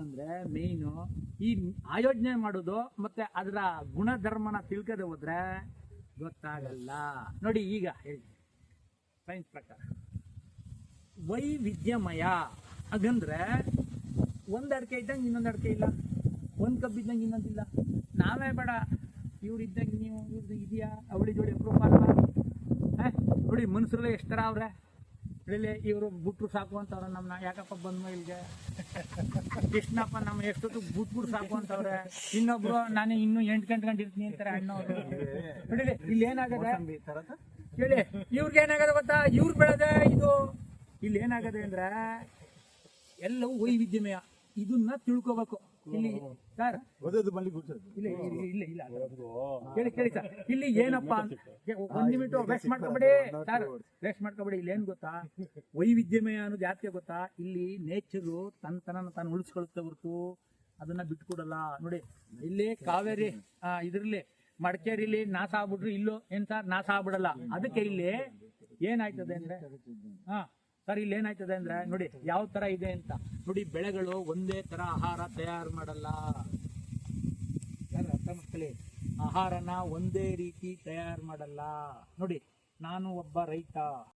ಅಂದ್ರೆ ಮೇಯ್ನು ಈ ಆಯೋಜನೆ ಮಾಡೋದು ಮತ್ತೆ ಅದರ ಗುಣಧರ್ಮನ ತಿಳ್ಕದೆ ಹೋದ್ರೆ ಗೊತ್ತಾಗಲ್ಲ. ನೋಡಿ ಈಗ ಹೇಳಿ. ಸೈನ್ಸ್ ಪ್ರಕಾರ. ವೈವಿಧ್ಯಮಯ. ಹಾಗಂದ್ರೆ ಒಂದು ಅಡಿಕೆ ಇದ್ದಂಗೆ ಇನ್ನೊಂದು ಅಡಿಕೆ ಇಲ್ಲ. ಒಂದು ಕಬ್ಬು ಇದ್ದಂಗೆ ಇನ್ನೊಂದಿಲ್ಲ ನಾವೇ ಬೇಡ. ಇವ್ರು ಇದ್ದಂಗೆ ನೀವು ಇವ್ರದ್ದು ಇದೆಯಾ? ಅವಳಿ ಜೋಡಿ ಅಪ್ರೂವ್ ಅಲ್ವಾ ಹಾಂ? ನೋಡಿ ಮನುಷ್ಯರಲ್ಲೇ ಎಷ್ಟರ ಅವ್ರೆ. ಇಲ್ಲಿ ಇವರು ಬುಟ್ಟರು ಸಾಕು ಅಂತವ್ರೆ ನಮ್ಮನ್ನ ಯಾಕಪ್ಪ ಬಂದ್ಮ ಇಲ್ಲಿಗೆ ಕೃಷ್ಣಪ್ಪ ನಮ್ಮ ಎಷ್ಟೊತ್ತು ಬಿಟ್ಬಿಟ್ಟು ಸಾಕು ಅಂತವ್ರೆ. ಇನ್ನೊಬ್ರು ನಾನು ಇನ್ನು ಎಂಟು ಗಂಟೆ ಗಂಟೆ ಇರ್ತೀನಿ ಅಂತಾರೆ ಅಣ್ಣ ನೋಡಿ ಇಲ್ಲಿ ಏನಾಗದೆ? ಕೇಳಿ ಇವ್ರಿಗೆ ಏನಾಗದೆ ಗೊತ್ತಾ? ಇವ್ರು ಬೆಳೆದೆ ಇದು. ಇಲ್ಲಿ ಏನಾಗದೆ ಅಂದ್ರೆ ಎಲ್ಲವೂ ವೈವಿಧ್ಯಮಯ. ಇದನ್ನ ತಿಳ್ಕೋಬೇಕು. ಇಲ್ಲಿ ಸರ್? ಇಲ್ಲ ಇಲ್ಲ ಇಲ್ಲ ಇಲ್ಲ ಕೇಳಿ ಕೇಳಿ ಸರ್. ಇಲ್ಲಿ ಏನಪ್ಪಾ ಒಂದ್ ನಿಮಿಟ ವೇಸ್ಟ್ ಮಾಡ್ಕೊಬೇಡಿ. ಸರ್ ವೇಸ್ಟ್ ಮಾಡ್ಕೊಬೇಡಿ. ಇಲ್ಲಿ ಏನ್ ಗೊತ್ತಾ? ವೈವಿಧ್ಯಮಯ ಅನ್ನೋದು ಯಾಕೆ ಗೊತ್ತಾ? ಇಲ್ಲಿ ನೇಚರು ತನ್ನ ತನ್ನ ತಾನು ಉಳಿಸ್ಕೊಳುತ್ತೆ ಹೊರತು ಅದನ್ನ ಬಿಟ್ಕೊಡಲ್ಲ. ನೋಡಿ ಇಲ್ಲಿ ಕಾವೇರಿ ಇದ್ರಲ್ಲಿ ಮಡಿಕೇರಿಲಿ ನಾಶ ಆಗ್ಬಿಟ್ರು ಇಲ್ಲೋ ಏನ್ ಸರ್? ನಾಶ ಆಗ್ಬಿಡಲ್ಲ. ಅದಕ್ಕೆ ಇಲ್ಲಿ ಏನಾಯ್ತದೆ ಅಂದ್ರೆ ಹಾ ಸರ್, ಇಲ್ಲಿ ಏನಾಯ್ತದೆ ಅಂದ್ರೆ, ನೋಡಿ, ಯಾವ ತರ ಇದೆ ಅಂತ. ನೋಡಿ, ಬೆಳೆಗಳು ಒಂದೇ ತರ ಆಹಾರ ತಯಾರು ಮಾಡಲ್ಲ. ಅರ್ಥ ಮಾಡ್ಕೊಳ್ಳಿ? ಆಹಾರನ ಒಂದೇ ರೀತಿ ತಯಾರು ಮಾಡಲ್ಲ. ನೋಡಿ, ನಾನು ಒಬ್ಬ ರೈತ.